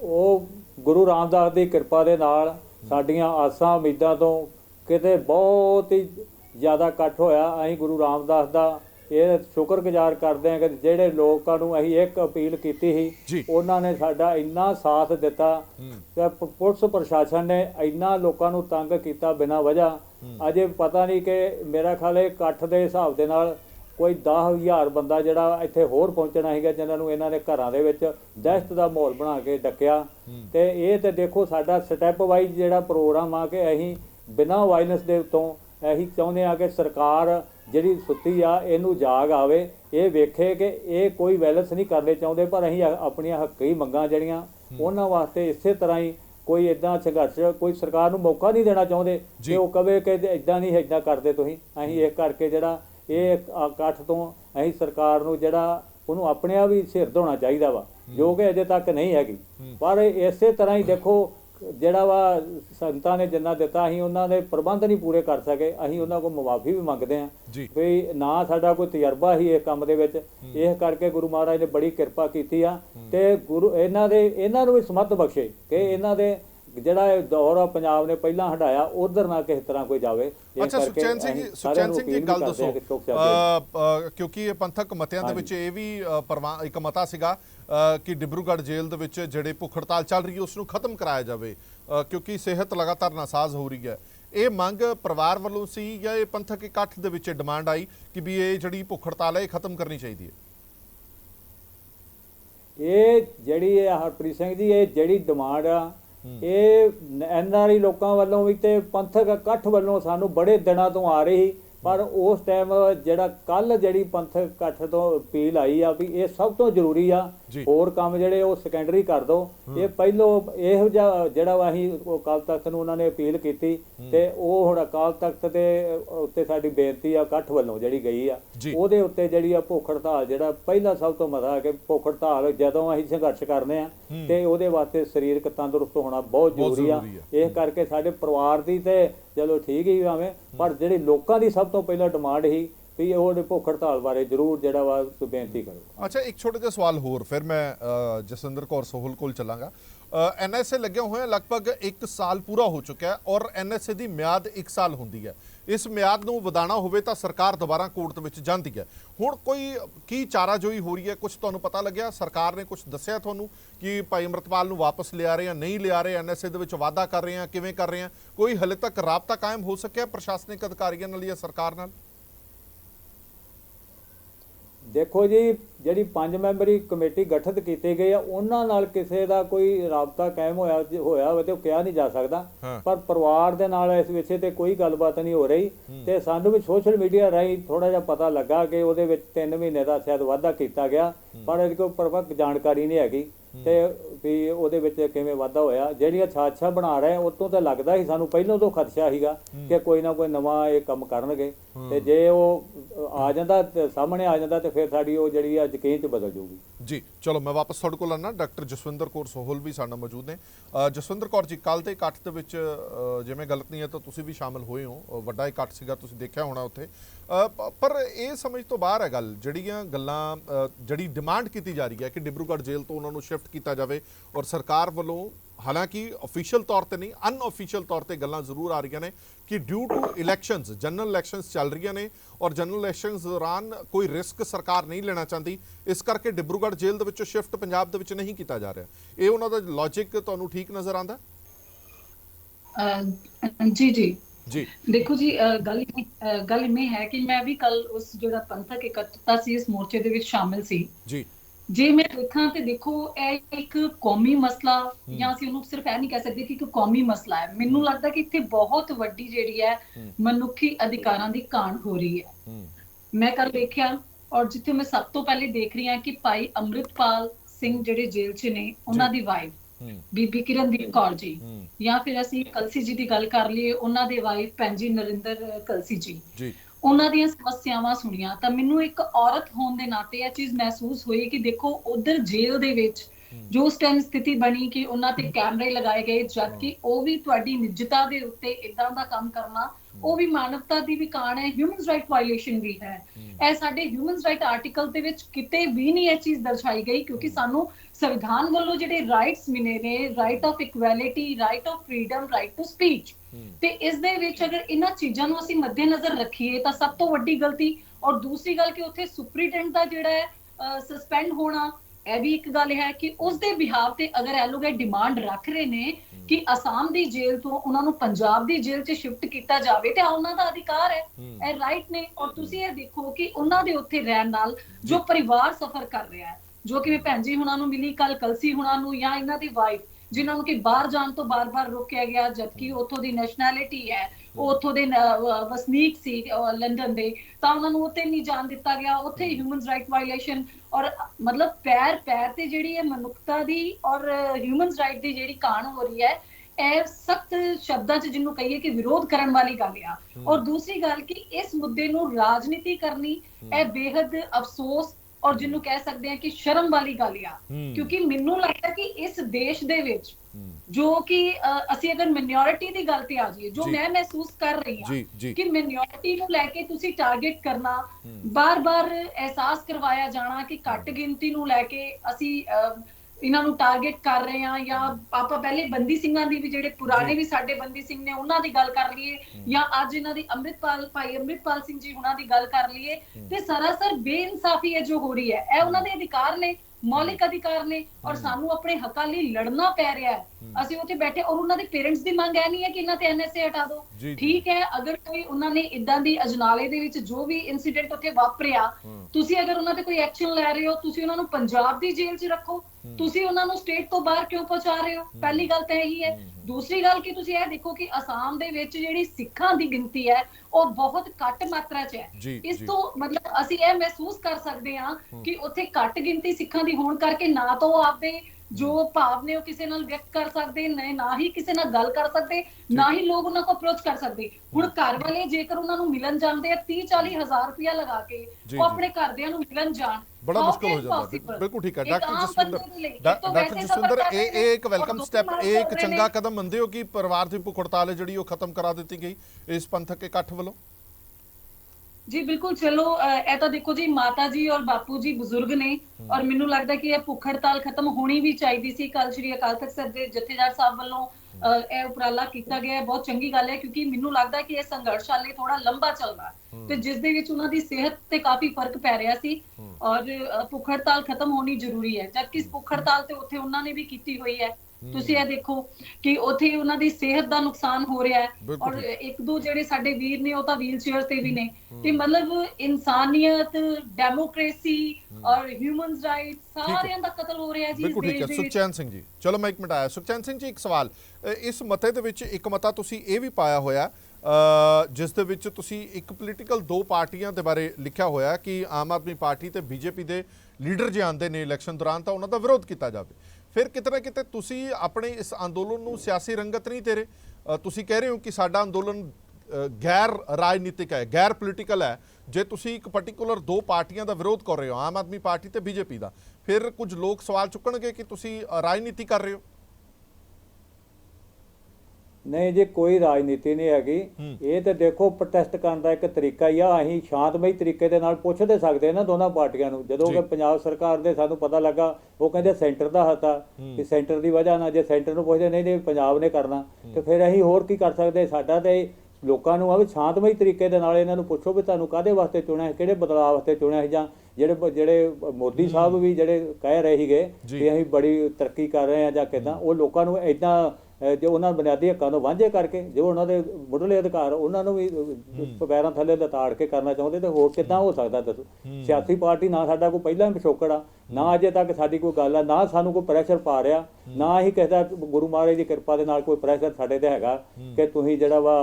ਉਹ ਗੁਰੂ ਰਾਮਦਾਸ ਦੀ ਕਿਰਪਾ ਦੇ ਨਾਲ ਸਾਡੀਆਂ ਆਸਾਂ ਉਮੀਦਾਂ ਤੋਂ ਕਿਤੇ ਬਹੁਤ ਹੀ ਜ਼ਿਆਦਾ ਇਕੱਠ ਹੋਇਆ। ਅਸੀਂ ਗੁਰੂ ਰਾਮਦਾਸ ਦਾ ਇਹ ਸ਼ੁਕਰਗੁਜ਼ਾਰ ਕਰਦੇ ਹਾਂ ਕਿ ਜਿਹੜੇ ਲੋਕਾਂ ਨੂੰ ਅਸੀਂ ਇੱਕ ਅਪੀਲ ਕੀਤੀ। ਸੀ ਉਹਨਾਂ ਨੇ ਸਾਡਾ ਇੰਨਾ ਸਾਥ ਦਿੱਤਾ ਤੇ ਪੁਲਿਸ ਪ੍ਰਸ਼ਾਸਨ ਨੇ ਇੰਨਾ ਲੋਕਾਂ ਨੂੰ ਤੰਗ ਕੀਤਾ ਬਿਨਾਂ ਵਜ੍ਹਾ। ਅਜੇ ਪਤਾ ਨਹੀਂ ਕਿ ਮੇਰਾ ਖਿਆਲ ਹੈ ਇਕੱਠ ਦੇ ਹਿਸਾਬ ਦੇ ਨਾਲ ਕੋਈ 10000 ਬੰਦਾ ਜਿਹੜਾ ਇੱਥੇ ਹੋਰ ਪਹੁੰਚਣਾ ਹੈਗਾ ਜਿਨ੍ਹਾਂ ਨੂੰ ਇਹਨਾਂ ਨੇ ਘਰਾਂ ਦੇ ਵਿੱਚ ਦਹਿਸ਼ਤ ਦਾ ਮਾਹੌਲ ਬਣਾ ਕੇ ਡੱਕਿਆ। ਤੇ ਇਹ ਤੇ ਦੇਖੋ ਸਾਡਾ ਸਟੈਪ ਵਾਈਜ਼ ਜਿਹੜਾ ਪ੍ਰੋਗਰਾਮ ਆ ਕਿ ਅਸੀਂ ਬਿਨਾਂ ਵਾਇਲੈਂਸ ਦੇ ਉਤੋਂ ਅਸੀਂ ਚਾਹੁੰਦੇ ਆ ਕਿ ਸਰਕਾਰ ਜਿਹੜੀ ਸੁੱਤੀ ਆ ਇਹਨੂੰ ਜਾਗ ਆਵੇ। ਇਹ ਵੇਖੇ ਕਿ ਇਹ ਕੋਈ ਵਾਇਲੈਂਸ ਨਹੀਂ ਕਰਨੇ ਚਾਹੁੰਦੇ ਪਰ ਅਸੀਂ ਆਪਣੀਆਂ ਹੱਕੀ ਮੰਗਾਂ ਜਿਹੜੀਆਂ ਉਹਨਾਂ ਵਾਸਤੇ ਇਸੇ ਤਰ੍ਹਾਂ ਹੀ ਕੋਈ ਇਦਾਂ ਸੰਘਰਸ਼ ਕੋਈ ਸਰਕਾਰ ਨੂੰ ਮੌਕਾ ਨਹੀਂ ਦੇਣਾ ਚਾਹੁੰਦੇ। ਕਿ ਉਹ ਕਵੇ ਕਿ ਇਦਾਂ ਨਹੀਂ ਇਦਾਂ ਕਰਦੇ ਤੁਸੀਂ। ਅਸੀਂ ਇਹ ਕਰਕੇ ਜਿਹੜਾ ਇਹ ਇਕੱਠ ਤੋਂ ਅਸੀਂ ਸਰਕਾਰ ਨੂੰ ਜਿਹੜਾ ਉਹਨੂੰ ਆਪਣੇ ਆਪ ਹੀ ਸਿਰ ਧੋਣਾ ਚਾਹੀਦਾ ਵਾ ਜੋ ਕਿ ਅਜੇ ਤੱਕ ਨਹੀਂ ਹੈਗੀ। ਪਰ ਇਸੇ ਤਰ੍ਹਾਂ ਹੀ ਦੇਖੋ ਜਿਹੜਾ ਵਾ ਸੰਗਤਾਂ ਨੇ ਜਿੰਨਾ ਦਿੱਤਾ ਅਸੀਂ ਉਹਨਾਂ ਦੇ ਪ੍ਰਬੰਧ ਨਹੀਂ ਪੂਰੇ ਕਰ ਸਕੇ ਅਸੀਂ ਉਹਨਾਂ ਕੋਲ ਮੁਆਫੀ ਵੀ ਮੰਗਦੇ ਜੀ। ਵੀ ਨਾ ਸਾਡਾ ਕੋਈ ਤਜਰਬਾ ਹੀ ਇਹ ਕੰਮ ਦੇ ਵਿੱਚ। ਇਹ ਕਰਕੇ ਗੁਰੂ ਮਹਾਰਾਜ ਨੇ ਬੜੀ ਕਿਰਪਾ ਕੀਤੀ ਆ ਤੇ ਗੁਰੂ ਇਹਨਾਂ ਦੇ ਇਹਨਾਂ ਨੂੰ ਵੀ ਸਮੱਤ ਬਖਸ਼ੇ ਕਿ ਇਹਨਾਂ ਦੇ ਜਿਹੜਾ ਇਹ ਦੌਰ ਆ ਪੰਜਾਬ ਨੇ ਪਹਿਲਾਂ ਹਟਾਇਆ ਉਧਰ ਨਾ ਕਿਸੇ ਤਰ੍ਹਾਂ ਕੋਈ ਜਾਵੇ। ਅੱਛਾ ਸੁਖਚੈਨ ਸਿੰਘ ਜੀ ਸੁਖਚੈਨ ਸਿੰਘ ਜੀ ਗੱਲ ਦੱਸੋ। ਕਿਉਂਕਿ ਇਹ ਪੰਥਕ ਮਤਿਆਂ ਦੇ ਵਿੱਚ ਇਹ ਵੀ ਇੱਕ ਮਤਾ ਸੀਗਾ ਕਿ ਡਿਬਰੂਗੜ੍ਹ ਜੇਲ੍ਹ ਦੇ ਵਿੱਚ ਜਿਹੜੇ ਭੁੱਖ ਹੜਤਾਲ ਚੱਲ ਰਹੀ ਹੈ ਉਸ ਨੂੰ ਖਤਮ ਕਰਾਇਆ ਜਾਵੇ ਕਿਉਂਕਿ ਸਿਹਤ ਲਗਾਤਾਰ ਨਾਸਾਜ਼ ਹੋ ਰਹੀ ਹੈ। ਇਹ ਮੰਗ ਪਰਿਵਾਰ ਵੱਲੋਂ ਸੀ ਜਾਂ ਇਹ ਪੰਥਕ ਇਕੱਠ ਦੇ ਵਿੱਚ ਡਿਮਾਂਡ ਆਈ ਕਿ ਵੀ ਇਹ ਜਿਹੜੀ ਭੁੱਖ ਹੜਤਾਲ ਹੈ ਇਹ ਖਤਮ ਕਰਨੀ ਚਾਹੀਦੀ ਹੈ? ਇਹ ਜਿਹੜੀ ਹੈ ਹਰਪ੍ਰੀਤ ਸਿੰਘ ਜੀ ਇਹ ਜਿਹੜੀ ਡਿਮਾਂਡ ਆ ਇਹ ਐਨਆਰਆਈ ਲੋਕਾਂ ਵੱਲੋਂ ਵੀ ਤੇ ਪੰਥਕ ਇਕੱਠ ਵੱਲੋਂ ਸਾਨੂੰ ਬੜੇ ਦਿਨਾਂ ਤੋਂ ਆ ਰਹੀ ਪਰ ਉਸ ਟਾਈਮ ਜਿਹੜਾ ਕੱਲ ਜਿਹੜੀ ਪੰਥਕ ਇਕੱਠ ਤੋਂ ਅਪੀਲ ਆਈ ਆ ਵੀ ਇਹ ਸਭ ਤੋਂ ਜ਼ਰੂਰੀ ਆ। ਹੋਰ ਕੰਮ ਜਿਹੜੇ ਉਹ ਸੈਕੰਡਰੀ ਕਰ ਦੋ ਇਹ ਪਹਿਲੋ ਇਹੋ ਜਿਹਾ ਜਿਹੜਾ ਅਸੀਂ ਉਹ ਅਕਾਲ ਤਖਤ ਨੂੰ ਉਹਨਾਂ ਨੇ ਅਪੀਲ ਕੀਤੀ ਤੇ ਉਹ ਹੁਣ ਅਕਾਲ ਤਖਤ ਦੇ ਉੱਤੇ ਸਾਡੀ ਬੇਨਤੀ ਆ ਇਕੱਠ ਵੱਲੋਂ ਜਿਹੜੀ ਗਈ ਆ। ਉਹਦੇ ਉੱਤੇ ਜਿਹੜੀ ਆ ਭੁੱਖ ਹੜਤਾਲ ਜਿਹੜਾ ਪਹਿਲਾ ਸਭ ਤੋਂ ਮਤਾ ਕਿ ਭੁੱਖ ਹੜਤਾਲ ਜਦੋਂ ਅਸੀਂ ਸੰਘਰਸ਼ ਕਰਨੇ ਆ ਤੇ ਉਹਦੇ ਵਾਸਤੇ ਸਰੀਰਕ ਤੰਦਰੁਸਤ ਹੋਣਾ ਬਹੁਤ ਜ਼ਰੂਰੀ ਆ। ਇਹ ਕਰਕੇ ਸਾਡੇ ਪਰਿਵਾਰ ਦੀ ਤੇ ਚਲੋ ਠੀਕ ਹੀ ਆਵੇਂ ਪਰ ਜਿਹੜੀ ਲੋਕਾਂ ਦੀ ਸਭ ਤੋਂ ਪਹਿਲਾਂ ਡਿਮਾਂਡ ਸੀ ਵੀ ਉਹ ਜਿਹੜੇ ਭੁੱਖ ਹੜਤਾਲ ਬਾਰੇ ਜ਼ਰੂਰ ਜਿਹੜਾ ਵਾ ਤੁਸੀਂ ਬੇਨਤੀ ਕਰੋ। ਅੱਛਾ ਇੱਕ ਛੋਟਾ ਜਿਹਾ ਸਵਾਲ ਹੋਰ ਫਿਰ ਮੈਂ ਜਸਵਿੰਦਰ ਕੌਰ ਸੋਹਲ ਕੋਲ ਚੱਲਾਂਗਾ। ਐਨਐਸਏ ਲੱਗੇ ਹੋਏ ਆ ਲਗਭਗ 1 ਸਾਲ ਪੂਰਾ ਹੋ ਚੁੱਕਾ ਹੈ ਔਰ ਐਨਐਸਏ ਦੀ ਮਿਆਦ 1 ਸਾਲ ਹੁੰਦੀ ਹੈ। ਇਸ ਮਿਆਦ ਨੂੰ ਵਧਾਉਣਾ ਹੋਵੇ ਤਾਂ ਸਰਕਾਰ ਦੁਬਾਰਾ ਕੋਰਟ ਦੇ ਵਿੱਚ ਜਾਂਦੀ ਹੈ। ਹੁਣ ਕੋਈ ਕੀ ਚਾਰਾਜੋਈ ਹੋ ਰਹੀ ਹੈ ਕੁਝ ਤੁਹਾਨੂੰ ਪਤਾ ਲੱਗਿਆ? ਸਰਕਾਰ ਨੇ ਕੁਝ ਦੱਸਿਆ ਤੁਹਾਨੂੰ ਕਿ ਭਾਈ ਅਮਰਤਪਾਲ ਨੂੰ ਵਾਪਸ ਲਿਆ ਰਹੇ ਆ, ਨਹੀਂ ਲਿਆ ਰਹੇ? ਐਨਐਸਏ ਦੇ ਵਿੱਚ ਵਾਅਦਾ ਕਰ ਰਹੇ ਆ, ਕਿਵੇਂ ਕਰ ਰਹੇ ਆ? ਕੋਈ ਹਲੇ ਤੱਕ ਰਾਬਤਾ ਕਾਇਮ ਹੋ ਸਕਿਆ ਪ੍ਰਸ਼ਾਸਨਿਕ ਅਧਿਕਾਰੀਆਂ ਨਾਲ ਜਾਂ ਸਰਕਾਰ ਨਾਲ? ਦੇਖੋ ਜੀ ਜਿਹੜੀ ਪੰਜ ਮੈਂਬਰੀ ਕਮੇਟੀ ਗਠਿਤ ਕੀਤੀ ਗਈ ਆ ਉਹਨਾਂ ਨਾਲ ਕਿਸੇ ਦਾ ਕੋਈ ਰਾਬਤਾ ਕਾਇਮ ਹੋਇਆ ਹੋਇਆ ਹੋਵੇ ਤੇ ਉਹ ਕਿਹਾ ਨਹੀਂ ਜਾ ਸਕਦਾ। ਪਰ ਪਰਿਵਾਰ ਦੇ ਨਾਲ ਇਸ ਵਿਸ਼ੇ ਤੇ ਕੋਈ ਗੱਲਬਾਤ ਨਹੀਂ ਹੋ ਰਹੀ ਤੇ ਸਾਨੂੰ ਵੀ ਸੋਸ਼ਲ ਮੀਡੀਆ ਰਾਹੀਂ ਥੋੜਾ ਜਿਹਾ ਪਤਾ ਲੱਗਾ ਕਿ ਉਹਦੇ ਵਿੱਚ 3 ਮਹੀਨੇ ਦਾ ਸ਼ਾਇਦ ਵਾਧਾ ਕੀਤਾ ਗਿਆ। ਪਰ ਇਹਦੀ ਕੋਈ ਪਰਫੈਕਟ ਜਾਣਕਾਰੀ ਨਹੀਂ ਹੈਗੀ। ਤੇ ਵੀ ਉਹਦੇ ਵਿੱਚ ਕਿਵੇਂ ਵਾਧਾ ਹੋਇਆ ਜਿਹੜੀਆਂ ਛਾਛਾ ਬਣਾ ਰਹੇ ਉਤੋਂ ਤਾਂ ਲੱਗਦਾ ਸੀ ਸਾਨੂੰ ਪਹਿਲਾਂ ਤੋਂ ਖਦਸ਼ਾ ਸੀਗਾ ਕਿ ਕੋਈ ਨਾ ਕੋਈ ਨਵਾਂ ਇਹ ਕੰਮ ਕਰਨਗੇ। ਤੇ ਜੇ ਉਹ ਆ ਜਾਂਦਾ ਸਾਹਮਣੇ ਆ ਜਾਂਦਾ ਤੇ ਫਿਰ ਸਾਡੀ ਉਹ ਜਿਹੜੀ ਆ ਯਕੀਨ ਚ ਬਦਲ ਜਾਊਗੀ। ਜੀ ਚਲੋ ਮੈਂ ਵਾਪਸ ਤੁਹਾਡੇ ਕੋਲ ਆਣਾ ਡਾਕਟਰ ਜਸਵਿੰਦਰ ਕੌਰ ਸੋਹਲ ਵੀ ਸਾਡੇ ਨਾਲ ਮੌਜੂਦ ਨੇ। ਜਸਵਿੰਦਰ ਕੌਰ ਜੀ ਕੱਲ ਦੇ ਇਕੱਠ ਦੇ ਵਿੱਚ ਜਿਵੇਂ ਗਲਤ ਨਹੀਂ ਹੈ ਤਾਂ ਤੁਸੀਂ ਵੀ ਸ਼ਾਮਲ ਹੋਏ ਹੋ ਵੱਡਾ ਇਕੱਠ ਸੀਗਾ ਤੁਸੀਂ ਦੇਖਿਆ ਹੋਣਾ ਉੱਥੇ। ਪਰ ਇਹ ਸਮਝ ਤੋਂ ਬਾਹਰ ਹੈ ਗੱਲ, ਜਿਹੜੀਆਂ ਗੱਲਾਂ ਜਿਹੜੀ ਡਿਮਾਂਡ ਕੀਤੀ ਜਾ ਰਹੀ ਹੈ ਕਿ ਡਿਬਰੂਗੜ੍ਹ ਜੇਲ੍ਹ ਤੋਂ ਉਹਨਾਂ ਨੂੰ ਸ਼ਿਫਟ ਕੀਤਾ ਜਾਵੇ ਔਰ ਸਰਕਾਰ ਵੱਲੋਂ ਹਾਲਾਂਕਿ ਅਫੀਸ਼ੀਅਲ ਤੌਰ ਤੇ ਨਹੀਂ ਅਨਅਫੀਸ਼ੀਅਲ ਤੌਰ ਤੇ ਗੱਲਾਂ ਜ਼ਰੂਰ ਆ ਰਹੀਆਂ ਨੇ ਕਿ due to elections general elections ਚੱਲ ਰਹੀਆਂ ਨੇ ਔਰ ਜਨਰਲ ਇਲੈਕਸ਼ਨਸ ਦੌਰਾਨ ਕੋਈ ਰਿਸਕ ਸਰਕਾਰ ਨਹੀਂ ਲੈਣਾ ਚਾਹੁੰਦੀ, ਇਸ ਕਰਕੇ ਡਿਬਰੂਗੜ੍ਹ ਜੇਲ੍ਹ ਦੇ ਵਿੱਚੋਂ ਸ਼ਿਫਟ ਪੰਜਾਬ ਦੇ ਵਿੱਚ ਨਹੀਂ ਕੀਤਾ ਜਾ ਰਿਹਾ। ਇਹ ਉਹਨਾਂ ਦਾ ਲੌਜੀਕ ਤੁਹਾਨੂੰ ਠੀਕ ਨਜ਼ਰ ਆਉਂਦਾ? ਜੀ ਜੀ। ਜੀ। ਦੇਖੋ ਜੀ ਗੱਲ ਗੱਲ ਇਹ ਹੈ ਕਿ ਮੈਂ ਵੀ ਕੱਲ ਉਸ ਜਿਹੜਾ ਪੰਥਕ ਇਕੱਠਤਾ ਸੀ ਇਸ ਮੋਰਚੇ ਦੇ ਵਿੱਚ ਸ਼ਾਮਿਲ ਸੀ। ਜੀ। ਜੇ ਮੈਂ ਦੇਖਾਂ ਤੇ ਦੇਖੋ ਇਹ ਇੱਕ ਕੌਮੀ ਮਸਲਾ ਜਾਂ ਅਸੀਂ ਉਹਨੂੰ ਸਿਰਫ ਇਹ ਨਹੀਂ ਕਹਿ ਸਕਦੇ ਕਿ ਇੱਕ ਕੌਮੀ ਮਸਲਾ ਹੈ। ਮੈਨੂੰ ਲੱਗਦਾ ਕਿ ਇੱਥੇ ਬਹੁਤ ਵੱਡੀ ਜਿਹੜੀ ਹੈ ਮਨੁੱਖੀ ਅਧਿਕਾਰਾਂ ਦੀ ਕਾਣ ਹੋ ਰਹੀ ਹੈ। ਮੈਂ ਕੱਲ ਦੇਖਿਆ ਔਰ ਜਿੱਥੇ ਮੈਂ ਸਭ ਤੋਂ ਪਹਿਲੇ ਦੇਖ ਰਹੀ ਹਾਂ ਕਿ ਭਾਈ ਅੰਮ੍ਰਿਤਪਾਲ ਸਿੰਘ ਜਿਹੜੇ ਜੇਲ੍ਹ 'ਚ ਨੇ ਉਹਨਾਂ ਦੀ ਵਾਈਫ ਬੀਬੀ ਕਿਰਨਦੀਪ ਕੌਰ ਜੀ। ਜਾਂ ਫਿਰ ਅਸੀਂ ਕਲਸੀ ਜੀ ਦੀ ਗੱਲ ਕਰ ਲਈਏ ਉਹਨਾਂ ਦੇ ਵਾਈਫ ਪੈਂਜੀ ਨਰਿੰਦਰ ਕਲਸੀ ਜੀ। ਜੀ। ਉਹਨਾਂ ਦੀਆਂ ਸਮੱਸਿਆਵਾਂ ਸੁਣੀਆਂ ਤਾਂ ਮੈਨੂੰ ਇੱਕ ਔਰਤ ਹੋਣ ਦੇ ਨਾਤੇ ਇਹ ਚੀਜ਼ ਮਹਿਸੂਸ ਹੋਈ ਕਿ ਦੇਖੋ ਉਧਰ ਜੇਲ੍ਹ ਦੇ ਵਿੱਚ ਜੋ ਉਸ ਟਾਈਮ ਸਥਿਤੀ ਬਣੀ ਕਿ ਉਹਨਾਂ ਤੇ ਕੈਮਰੇ ਲਗਾਏ ਗਏ ਜਦ ਕਿ ਉਹ ਵੀ ਤੁਹਾਡੀ ਨਿੱਜਤਾ ਦੇ ਉੱਤੇ ਇਦਾਂ ਦਾ ਕੰਮ ਕਰਨਾ ਉਹ ਵੀ ਮਾਨਵਤਾ ਦੀ ਵੀ ਕਾਣ ਹੈ ਹਿਊਮਨ ਰਾਈਟ ਵਾਇਓਲੇਸ਼ਨ ਵੀ ਹੈ। ਇਹ ਸਾਡੇ ਹਿਊਮਨ ਰਾਈਟ ਆਰਟੀਕਲ ਦੇ ਵਿੱਚ ਕਿਤੇ ਵੀ ਨਹੀਂ ਇਹ ਚੀਜ਼ ਦਰਸਾਈ ਗਈ ਕਿਉਂਕਿ ਸਾਨੂੰ ਸੰਵਿਧਾਨ ਵੱਲੋਂ ਜਿਹੜੇ ਰਾਈਟਸ ਮਿਲੇ ਨੇ right of equality right of freedom right to speech ਤੇ ਇਸ ਦੇ ਵਿੱਚ ਅਗਰ ਇਹਨਾਂ ਚੀਜ਼ਾਂ ਨੂੰ ਅਸੀਂ ਮੱਦੇਨਜ਼ਰ ਰੱਖੀਏ ਤਾਂ ਸਭ ਤੋਂ ਵੱਡੀ ਗਲਤੀ ਔਰ ਦੂਸਰੀ ਗੱਲ ਕਿ ਉੱਥੇ ਸੁਪਰੀਡੈਂਟ ਦਾ ਜਿਹੜਾ ਹੈ ਸਸਪੈਂਡ ਹੋਣਾ ਇਹ ਵੀ ਇੱਕ ਗੱਲ ਹੈ ਕਿ ਉਸ ਦੇ ਬਿਹਾਵ ਤੇ ਅਗਰ ਇਹ ਲੋਕ ਇਹ ਡਿਮਾਂਡ ਰੱਖ ਰਹੇ ਨੇ ਕਿ ਅਸਾਮ ਦੀ ਜੇਲ੍ਹ ਤੋਂ ਉਹਨਾਂ ਨੂੰ ਪੰਜਾਬ ਦੀ ਜੇਲ੍ਹ 'ਚ ਸ਼ਿਫਟ ਕੀਤਾ ਜਾਵੇ ਤੇ ਉਹਨਾਂ ਦਾ ਅਧਿਕਾਰ ਹੈ। ਇਹ ਰਾਈਟ ਨੇ। ਔਰ ਤੁਸੀਂ ਇਹ ਦੇਖੋ ਕਿ ਉਹਨਾਂ ਦੇ ਉੱਥੇ ਰਹਿਣ ਨਾਲ ਜੋ ਪਰਿਵਾਰ ਸਫਰ ਕਰ ਰਿਹਾ ਹੈ ਜੋ ਕਿ ਭੈਣ ਜੀ ਹੁਣਾਂ ਨੂੰ ਮਿਲੀ ਕੱਲ ਕਲਸੀ ਹੁਣਾਂ ਨੂੰ ਜਾਂ ਇਹਨਾਂ ਦੀ ਵਾਈਫ ਜਿਨ੍ਹਾਂ ਨੂੰ ਕਿ ਬਾਹਰ ਜਾਣ ਤੋਂ ਬਾਰ-ਬਾਰ ਰੋਕਿਆ ਗਿਆ ਜਦਕਿ ਉੱਥੋਂ ਦੀ ਨੈਸ਼ਨੈਲਿਟੀ ਹੈ ਉਹ ਉੱਥੋਂ ਦੇ ਵਸਨੀਕ ਸੀ ਲੰਡਨ ਦੇ ਤਾਂ ਉਹਨਾਂ ਨੂੰ ਉੱਥੇ ਨਹੀਂ ਜਾਣ ਦਿੱਤਾ ਗਿਆ। ਉੱਥੇ ਹਿਊਮਨ ਰਾਈਟ ਵਾਇਲੇਸ਼ਨ ਔਰ ਮਤਲਬ ਪੈਰ ਪੈਰ ਤੇ ਜਿਹੜੀ ਹੈ ਮਨੁੱਖਤਾ ਦੀ ਔਰ ਹਿਊਮਨ ਰਾਈਟ ਦੀ ਜਿਹੜੀ ਕਾਣ ਹੋ ਰਹੀ ਹੈ ਇਹ ਸਖਤ ਸ਼ਬਦਾਂ 'ਚ ਜਿਹਨੂੰ ਕਹੀਏ ਕਿ ਵਿਰੋਧ ਕਰਨ ਵਾਲੀ ਗੱਲ ਆ। ਔਰ ਦੂਸਰੀ ਗੱਲ ਕਿ ਇਸ ਮੁੱਦੇ ਨੂੰ ਰਾਜਨੀਤੀ ਕਰਨੀ ਇਹ ਬੇहद ਅਫਸੋਸ ਔਰ ਜਿਹਨੂੰ ਕਹਿ ਸਕਦੇ ਹਾਂ ਕਿ ਸ਼ਰਮ ਵਾਲੀ ਗੱਲ ਆ। ਕਿਉਂਕਿ ਮੈਨੂੰ ਲੱਗਦਾ ਕਿ ਇਸ ਦੇਸ਼ ਦੇ ਵਿੱਚ। ਜੋ ਕਿ ਅਸੀਂ ਅਗਰ ਮਿਨੋਰਿਟੀ ਦੀ ਗੱਲ ਤੇ ਆ ਜਾਈਏ ਜੋ। ਮੈਂ ਮਹਿਸੂਸ ਕਰ ਰਹੀ ਹਾਂ। ਕਿ ਮਿਨੋਰਿਟੀ ਨੂੰ ਲੈ ਕੇ ਤੁਸੀਂ ਟਾਰਗੇਟ ਕਰਨਾ ਬਾਰ-ਬਾਰ ਅਹਿਸਾਸ ਕਰਵਾਇਆ ਜਾਣਾ ਕਿ ਘੱਟ ਗਿਣਤੀ ਨੂੰ ਲੈ ਕੇ ਅਸੀਂ ਇਹਨਾਂ ਨੂੰ ਟਾਰਗੇਟ ਕਰ ਰਹੇ ਹਾਂ ਜਾਂ ਆਪਾਂ ਪਹਿਲੇ ਬੰਦੀ ਸਿੰਘਾਂ ਦੀ ਵੀ ਜਿਹੜੇ ਪੁਰਾਣੇ ਵੀ ਸਾਡੇ ਬੰਦੀ ਸਿੰਘ ਨੇ ਉਹਨਾਂ ਦੀ ਗੱਲ ਕਰ ਲਈਏ ਜਾਂ ਅੱਜ ਇਹਨਾਂ ਦੀ ਅੰਮ੍ਰਿਤਪਾਲ ਭਾਈ ਅੰਮ੍ਰਿਤਪਾਲ ਸਿੰਘ ਜੀ ਉਹਨਾਂ ਦੀ ਗੱਲ ਕਰ ਲਈਏ ਤੇ ਸਰਾਸਰ ਬੇਇਨਸਾਫੀ ਹੈ ਜੋ ਹੋ ਰਹੀ ਹੈ ਇਹ ਉਹਨਾਂ ਦੇ ਅਧਿਕਾਰ ਨੇ ਮੌਲਿਕ ਅਧਿਕਾਰ ਨੇ ਔਰ ਸਾਨੂੰ ਆਪਣੇ ਹੱਕਾਂ ਲਈ ਲੜਨਾ ਪੈ ਰਿਹਾ ਹੈ। ਅਸੀਂ ਉੱਥੇ ਬੈਠੇ ਔਰ ਉਹਨਾਂ ਦੇ ਪੇਰੈਂਟਸ ਦੀ ਮੰਗ ਇਹ ਨਹੀਂ ਹੈ ਕਿ ਇਹਨਾਂ ਤੇ ਐਨਐਸਏ ਹਟਾ ਦਿਓ। ਠੀਕ ਹੈ ਅਗਰ ਕੋਈ ਉਹਨਾਂ ਨੇ ਇਦਾਂ ਦੀ ਅਜਨਾਲੇ ਦੇ ਵਿੱਚ ਜੋ ਵੀ ਇਨਸੀਡੈਂਟ ਉੱਥੇ ਵਾਪਰਿਆ ਤੁਸੀਂ ਅਗਰ ਉਹਨਾਂ ਤੇ ਕੋਈ ਐਕਸ਼ਨ ਲੈ ਰਹੇ ਹੋ ਤੁਸੀਂ ਉਹਨਾਂ ਨੂੰ ਪੰਜਾਬ ਦੀ ਜੇਲ੍ਹ 'ਚ ਰੱਖੋ। ਤੁਸੀਂ ਉਹਨਾਂ ਨੂੰ ਸਟੇਟ ਤੋਂ ਬਾਹਰ ਕਿਉਂ ਪਹੁੰਚਾ ਰਹੇ ਹੋ? ਪਹਿਲੀ ਗੱਲ ਤਾਂ ਇਹੀ ਹੈ। ਦੂਸਰੀ ਗੱਲ ਕਿ ਤੁਸੀਂ ਇਹ ਦੇਖੋ ਕਿ ਅਸਾਮ ਦੇ ਵਿੱਚ ਜਿਹੜੀ ਸਿੱਖਾਂ ਦੀ ਗਿਣਤੀ ਹੈ ਉਹ ਬਹੁਤ ਘੱਟ ਮਾਤਰਾ 'ਚ ਹੈ। ਇਸ। ਤੋਂ ਮਤਲਬ ਅਸੀਂ ਇਹ ਮਹਿਸੂਸ ਕਰ ਸਕਦੇ ਹਾਂ ਕਿ ਉੱਥੇ ਘੱਟ ਗਿਣਤੀ ਸਿੱਖਾਂ ਦੀ ਹੋਣ ਕਰਕੇ ਨਾ ਤਾਂ ਉਹ ਆਪਦੇ ਜੋ ਭਾਵ ਨੇ ਉਹ ਕਿਸੇ ਨਾਲ ਵਿਅਕਤ ਕਰ ਸਕਦੇ ਨੇ ਨਾ ਹੀ ਕਿਸੇ ਨਾਲ ਗੱਲ ਕਰ ਸਕਦੇ ਨਾ ਹੀ ਲੋਕ ਉਹਨਾਂ ਨੂੰ ਅਪਰੋਚ ਕਰ ਸਕਦੇ। ਹੁਣ ਘਰ ਵਾਲੇ ਜੇਕਰ ਉਹਨਾਂ ਨੂੰ ਮਿਲਣ ਜਾਂਦੇ ਆ 30 40 ਹਜ਼ਾਰ ਰੁਪਇਆ ਲਗਾ ਕੇ ਉਹ। ਆਪਣੇ ਘਰਦਿਆਂ ਨੂੰ ਮਿਲਣ ਜਾਣ ਬੜਾ ਮੁਸ਼ਕਲ ਹੋ ਜਾਂਦਾ। ਬਿਲਕੁਲ ਠੀਕ ਹੈ। ਡਾਕਟਰ ਜਸਵਿੰਦਰ ਡਾਕਟਰ ਜਸਵਿੰਦਰ ਇਹ ਇੱਕ ਵੈਲਕਮ ਸਟੈਪ ਇਹ ਇੱਕ ਚੰਗਾ ਕਦਮ ਮੰਨਦੇ ਹੋ ਕਿ ਪਰਿਵਾਰ ਦੀ ਭੁੱਖ ਹੜਤਾਲ ਜਿਹੜੀ ਉਹ ਖਤਮ ਕਰਾ ਦਿੱਤੀ ਗਈ? ਇਸ ਪੰਥਕ ਇਕੱਠ ਵੱਲੋਂ? ਜੀ ਬਿਲਕੁਲ। ਚਲੋ ਇਹ ਤਾਂ ਦੇਖੋ ਜੀ ਮਾਤਾ ਜੀ ਔਰ ਬਾਪੂ ਜੀ ਬਜ਼ੁਰਗ ਨੇ ਔਰ ਮੈਨੂੰ ਲੱਗਦਾ ਕਿ ਇਹ ਭੁੱਖ ਹੜਤਾਲ ਖਤਮ ਹੋਣੀ ਵੀ ਚਾਹੀਦੀ ਸੀ। ਕੱਲ ਸ਼੍ਰੀ ਅਕਾਲ ਤਖਤ ਸਾਹਿਬ ਦੇ ਜਥੇਦਾਰ ਸਾਹਿਬ ਵੱਲੋਂ ਇਹ ਉਪਰਾਲਾ ਕੀਤਾ ਗਿਆ ਹੈ ਬਹੁਤ ਚੰਗੀ ਗੱਲ ਹੈ ਕਿਉਂਕਿ ਮੈਨੂੰ ਲੱਗਦਾ ਕਿ ਇਹ ਸੰਘਰਸ਼ ਹਾਲੇ ਥੋੜਾ ਲੰਬਾ ਚੱਲਦਾ ਤੇ ਜਿਸ ਦੇ ਵਿੱਚ ਉਹਨਾਂ ਦੀ ਸਿਹਤ ਤੇ ਕਾਫੀ ਫ਼ਰਕ ਪੈ ਰਿਹਾ ਸੀ ਔਰ ਭੁੱਖ ਹੜਤਾਲ ਖਤਮ ਹੋਣੀ ਜ਼ਰੂਰੀ ਹੈ ਜਦਕਿ ਇਸ ਭੁੱਖ ਹੜਤਾਲ ਤੇ ਉੱਥੇ ਉਹਨਾਂ ਨੇ ਵੀ ਕੀਤੀ ਹੋਈ ਹੈ। ਤੁਸੀਂ ਇਹ ਦੇਖੋ ਕਿ ਉੱਥੇ ਉਹਨਾਂ ਦੀ ਸਿਹਤ ਦਾ ਨੁਕਸਾਨ ਹੋ ਰਿਹਾ ਹੈ। ਔਰ ਇੱਕ ਦੋ ਜਿਹੜੇ ਸਾਡੇ ਵੀਰ ਨੇ ਉਹ ਤਾਂ ਵੀਲ ਚੇਅਰ ਤੇ ਵੀ ਨੇ। ਤੇ ਮਤਲਬ ਇਨਸਾਨੀਅਤ ਡੈਮੋਕ੍ਰੇਸੀ ਔਰ ਹਿਊਮਨਸ ਰਾਈਟ ਸਾਰਿਆਂ ਦਾ ਕਤਲ ਹੋ ਰਿਹਾ ਜੀ ਬਿਲਕੁਲ ਠੀਕ ਹੈ। ਸੁਖਚੈਨ ਸਿੰਘ ਜੀ ਚਲੋ ਮੈਂ ਇੱਕ ਮਿੰਟ ਆਇਆ। ਸੁਖਚੈਨ ਸਿੰਘ ਜੀ ਇੱਕ ਸਵਾਲ। ਇਸ ਮਤੇ ਦੇ ਵਿੱਚ ਇੱਕ ਮਤਾ ਤੁਸੀਂ ਇਹ ਵੀ ਪਾਇਆ ਹੋਇਆ ਜਿਸ ਦੇ ਵਿੱਚ ਤੁਸੀਂ ਇੱਕ ਪੋਲੀਟੀਕਲ ਦੋ ਪਾਰਟੀਆਂ ਦੇ ਬਾਰੇ ਲਿਖਿਆ ਹੋਇਆ ਕਿ ਆਮ ਆਦਮੀ ਪਾਰਟੀ ਤੇ ਬੀਜੇਪੀ ਦੇ ਲੀਡਰ ਜੇ ਆਉਂਦੇ ਨੇ ਇਲੈਕਸ਼ਨ ਦੌਰਾਨ ਤਾਂ ਉਹਨਾਂ ਦਾ ਵਿਰੋਧ ਕੀਤਾ ਜਾਵੇ। ਫਿਰ ਕਿਤੇ ਨਾ ਕਿਤੇ ਤੁਸੀਂ ਆਪਣੇ ਇਸ ਅੰਦੋਲਨ ਨੂੰ ਸਿਆਸੀ ਰੰਗਤ ਨਹੀਂ ਦੇ ਰਹੇ ਤੁਸੀਂ ਕਹਿ ਰਹੇ ਹੋ ਕਿ ਸਾਡਾ ਅੰਦੋਲਨ ਗੈਰ ਰਾਜਨੀਤਿਕ ਹੈ, ਗੈਰ ਪੋਲੀਟੀਕਲ ਹੈ। ਜੇ ਤੁਸੀਂ ਇੱਕ ਪਾਰਟਿਕੂਲਰ ਦੋ ਪਾਰਟੀਆਂ ਦਾ ਵਿਰੋਧ ਕਰ ਰਹੇ ਹੋ, ਆਮ ਆਦਮੀ ਪਾਰਟੀ ਤੇ ਬੀਜੇਪੀ ਦਾ, ਫਿਰ ਕੁਝ ਲੋਕ ਸਵਾਲ ਚੁੱਕਣਗੇ ਕਿ ਤੁਸੀਂ ਰਾਜਨੀਤੀ ਕਰ ਰਹੇ ਹੋ। ਨਹੀਂ ਜੀ ਕੋਈ ਰਾਜਨੀਤੀ ਨਹੀਂ ਹੈਗੀ। ਇਹ ਤੇ ਦੇਖੋ ਪ੍ਰੋਟੈਸਟ ਕਰਨ ਦਾ ਇੱਕ ਤਰੀਕਾ ਹੀ ਆ। ਅਸੀਂ ਸ਼ਾਂਤਮਈ ਤਰੀਕੇ ਦੇ ਨਾਲ ਪੁੱਛ ਦੇ ਸਕਦੇ ਨਾ ਦੋਨਾਂ ਪਾਰਟੀਆਂ ਨੂੰ। ਜਦੋਂ ਕਿ ਪੰਜਾਬ ਸਰਕਾਰ ਦੇ ਸਾਨੂੰ ਪਤਾ ਲੱਗਾ ਉਹ ਕਹਿੰਦੇ ਸੈਂਟਰ ਦਾ ਹੱਥ ਆ ਕਿ ਸੈਂਟਰ ਦੀ ਵਜ੍ਹਾ ਨਾਲ ਜੇ ਸੈਂਟਰ ਨੂੰ ਪੁੱਛਦੇ ਨਹੀਂ ਨਹੀਂ ਪੰਜਾਬ ਨੇ ਕਰਨਾ। ਤੇ ਫਿਰ ਅਸੀਂ ਹੋਰ ਕੀ ਕਰ ਸਕਦੇ? ਸਾਡਾ ਤੇ ਲੋਕਾਂ ਨੂੰ ਆ ਵੀ ਸ਼ਾਂਤਮਈ ਤਰੀਕੇ ਦੇ ਨਾਲ ਇਹਨਾਂ ਨੂੰ ਪੁੱਛੋ ਵੀ ਤੁਹਾਨੂੰ ਕਾਦੇ ਵਾਸਤੇ ਚੁਣਿਆ ਹੈ ਕਿਹੜੇ ਬਦਲਾਅ ਵਾਸਤੇ ਚੁਣਿਆ ਹੈ ਜਾਂ ਜਿਹੜੇ ਜਿਹੜੇ ਮੋਦੀ ਸਾਹਿਬ ਵੀ ਜਿਹੜੇ ਕਹਿ ਰਹੇ ਸੀਗੇ ਕਿ ਅਸੀਂ ਬੜੀ ਤਰੱਕੀ ਕਰ ਰਹੇ ਹਾਂ ਜਾਂ ਕਿਦਾਂ ਉਹ ਲੋਕਾਂ ਨੂੰ ਇਦਾਂ ਜੋ ਉਹਨਾਂ ਬੁਨਿਆਦੀ ਹੱਕਾਂ ਨੂੰ ਵਾਂਝੇ ਕਰਕੇ ਜੋ ਉਹਨਾਂ ਦੇ ਮੁੱਢਲੇ ਅਧਿਕਾਰ ਉਹਨਾਂ ਨੂੰ ਵੀ ਪੈਰਾਂ ਥੱਲੇ ਲਤਾੜ ਕੇ ਕਰਨਾ ਚਾਹੁੰਦੇ ਤੇ ਹੋਰ ਕਿਦਾਂ ਹੋ ਸਕਦਾ ਦੱਸੋ? ਸਿਆਸੀ ਪਾਰਟੀ ਨਾ ਸਾਡਾ ਕੋਈ ਪਹਿਲਾਂ ਪਿਛੋਕੜ ਆ ਨਾ ਅਜੇ ਤੱਕ ਸਾਡੀ ਕੋਈ ਗੱਲ ਆ ਨਾ ਸਾਨੂੰ ਕੋਈ ਪ੍ਰੈਸ਼ਰ ਪਾ ਰਿਹਾ ਨਾ ਹੀ ਕਿਸੇ ਦਾ ਗੁਰੂ ਮਹਾਰਾਜ ਦੀ ਕਿਰਪਾ ਦੇ ਨਾਲ ਕੋਈ ਪ੍ਰੈਸ਼ਰ ਸਾਡੇ ਤੇ ਹੈਗਾ ਕਿ ਤੁਸੀਂ ਜਿਹੜਾ ਵਾ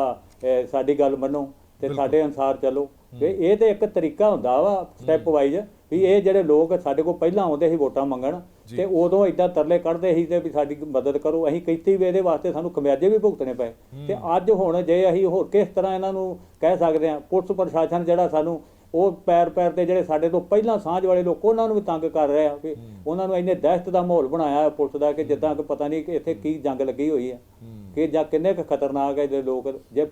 ਸਾਡੀ ਗੱਲ ਮੰਨੋ ਤੇ ਸਾਡੇ ਅਨਸਾਰ ਚੱਲੋ। ਤੇ ਇਹ ਤੇ ਇੱਕ ਤਰੀਕਾ ਹੁੰਦਾ ਵਾ ਸਟੈਪ ਵਾਈਜ਼ ਵੀ ਇਹ ਜਿਹੜੇ ਲੋਕ ਸਾਡੇ ਕੋਲ ਪਹਿਲਾਂ ਆਉਂਦੇ ਸੀ ਵੋਟਾਂ ਮੰਗਣ ਤੇ ਉਦੋਂ ਇਦਾਂ ਤਰਲੇ ਕੱਢਦੇ ਸੀ ਤੇ ਵੀ ਸਾਡੀ ਮਦਦ ਕਰੋ ਅਸੀਂ ਕੀਤੀ ਵੀ ਇਹਦੇ ਵਾਸਤੇ ਸਾਨੂੰ ਖਮਿਆਜੇ ਵੀ ਭੁਗਤਣੇ ਪਏ। ਤੇ ਅੱਜ ਹੁਣ ਜੇ ਅਸੀਂ ਹੋਰ ਕਿਸ ਤਰ੍ਹਾਂ ਇਹਨਾਂ ਨੂੰ ਕਹਿ ਸਕਦੇ ਹਾਂ ਪੁਲਿਸ ਪ੍ਰਸ਼ਾਸਨ ਜਿਹੜਾ ਸਾਨੂੰ ਉਹ ਪੈਰ ਪੈਰ ਤੇ ਜਿਹੜੇ ਸਾਡੇ ਤੋਂ ਪਹਿਲਾਂ ਸਾਂਝ ਵਾਲੇ ਲੋਕ ਉਹਨਾਂ ਨੂੰ ਵੀ ਤੰਗ ਕਰ ਰਹੇ ਆ ਵੀ ਉਹਨਾਂ ਨੂੰ ਇੰਨੇ ਦਹਿਸ਼ਤ ਦਾ ਮਾਹੌਲ ਬਣਾਇਆ ਪੁਲਿਸ ਦਾ ਕਿ ਜਿੱਦਾਂ ਕਿ ਪਤਾ ਨਹੀਂ ਕਿ ਇੱਥੇ ਕੀ ਜੰਗ ਲੱਗੀ ਹੋਈ ਹੈ। ਕਿ ਜਾਂ ਕਿੰਨੇ ਕੁ ਖਤਰਨਾਕ ਹੈ ਜੇ ਲੋਕ ਜੇ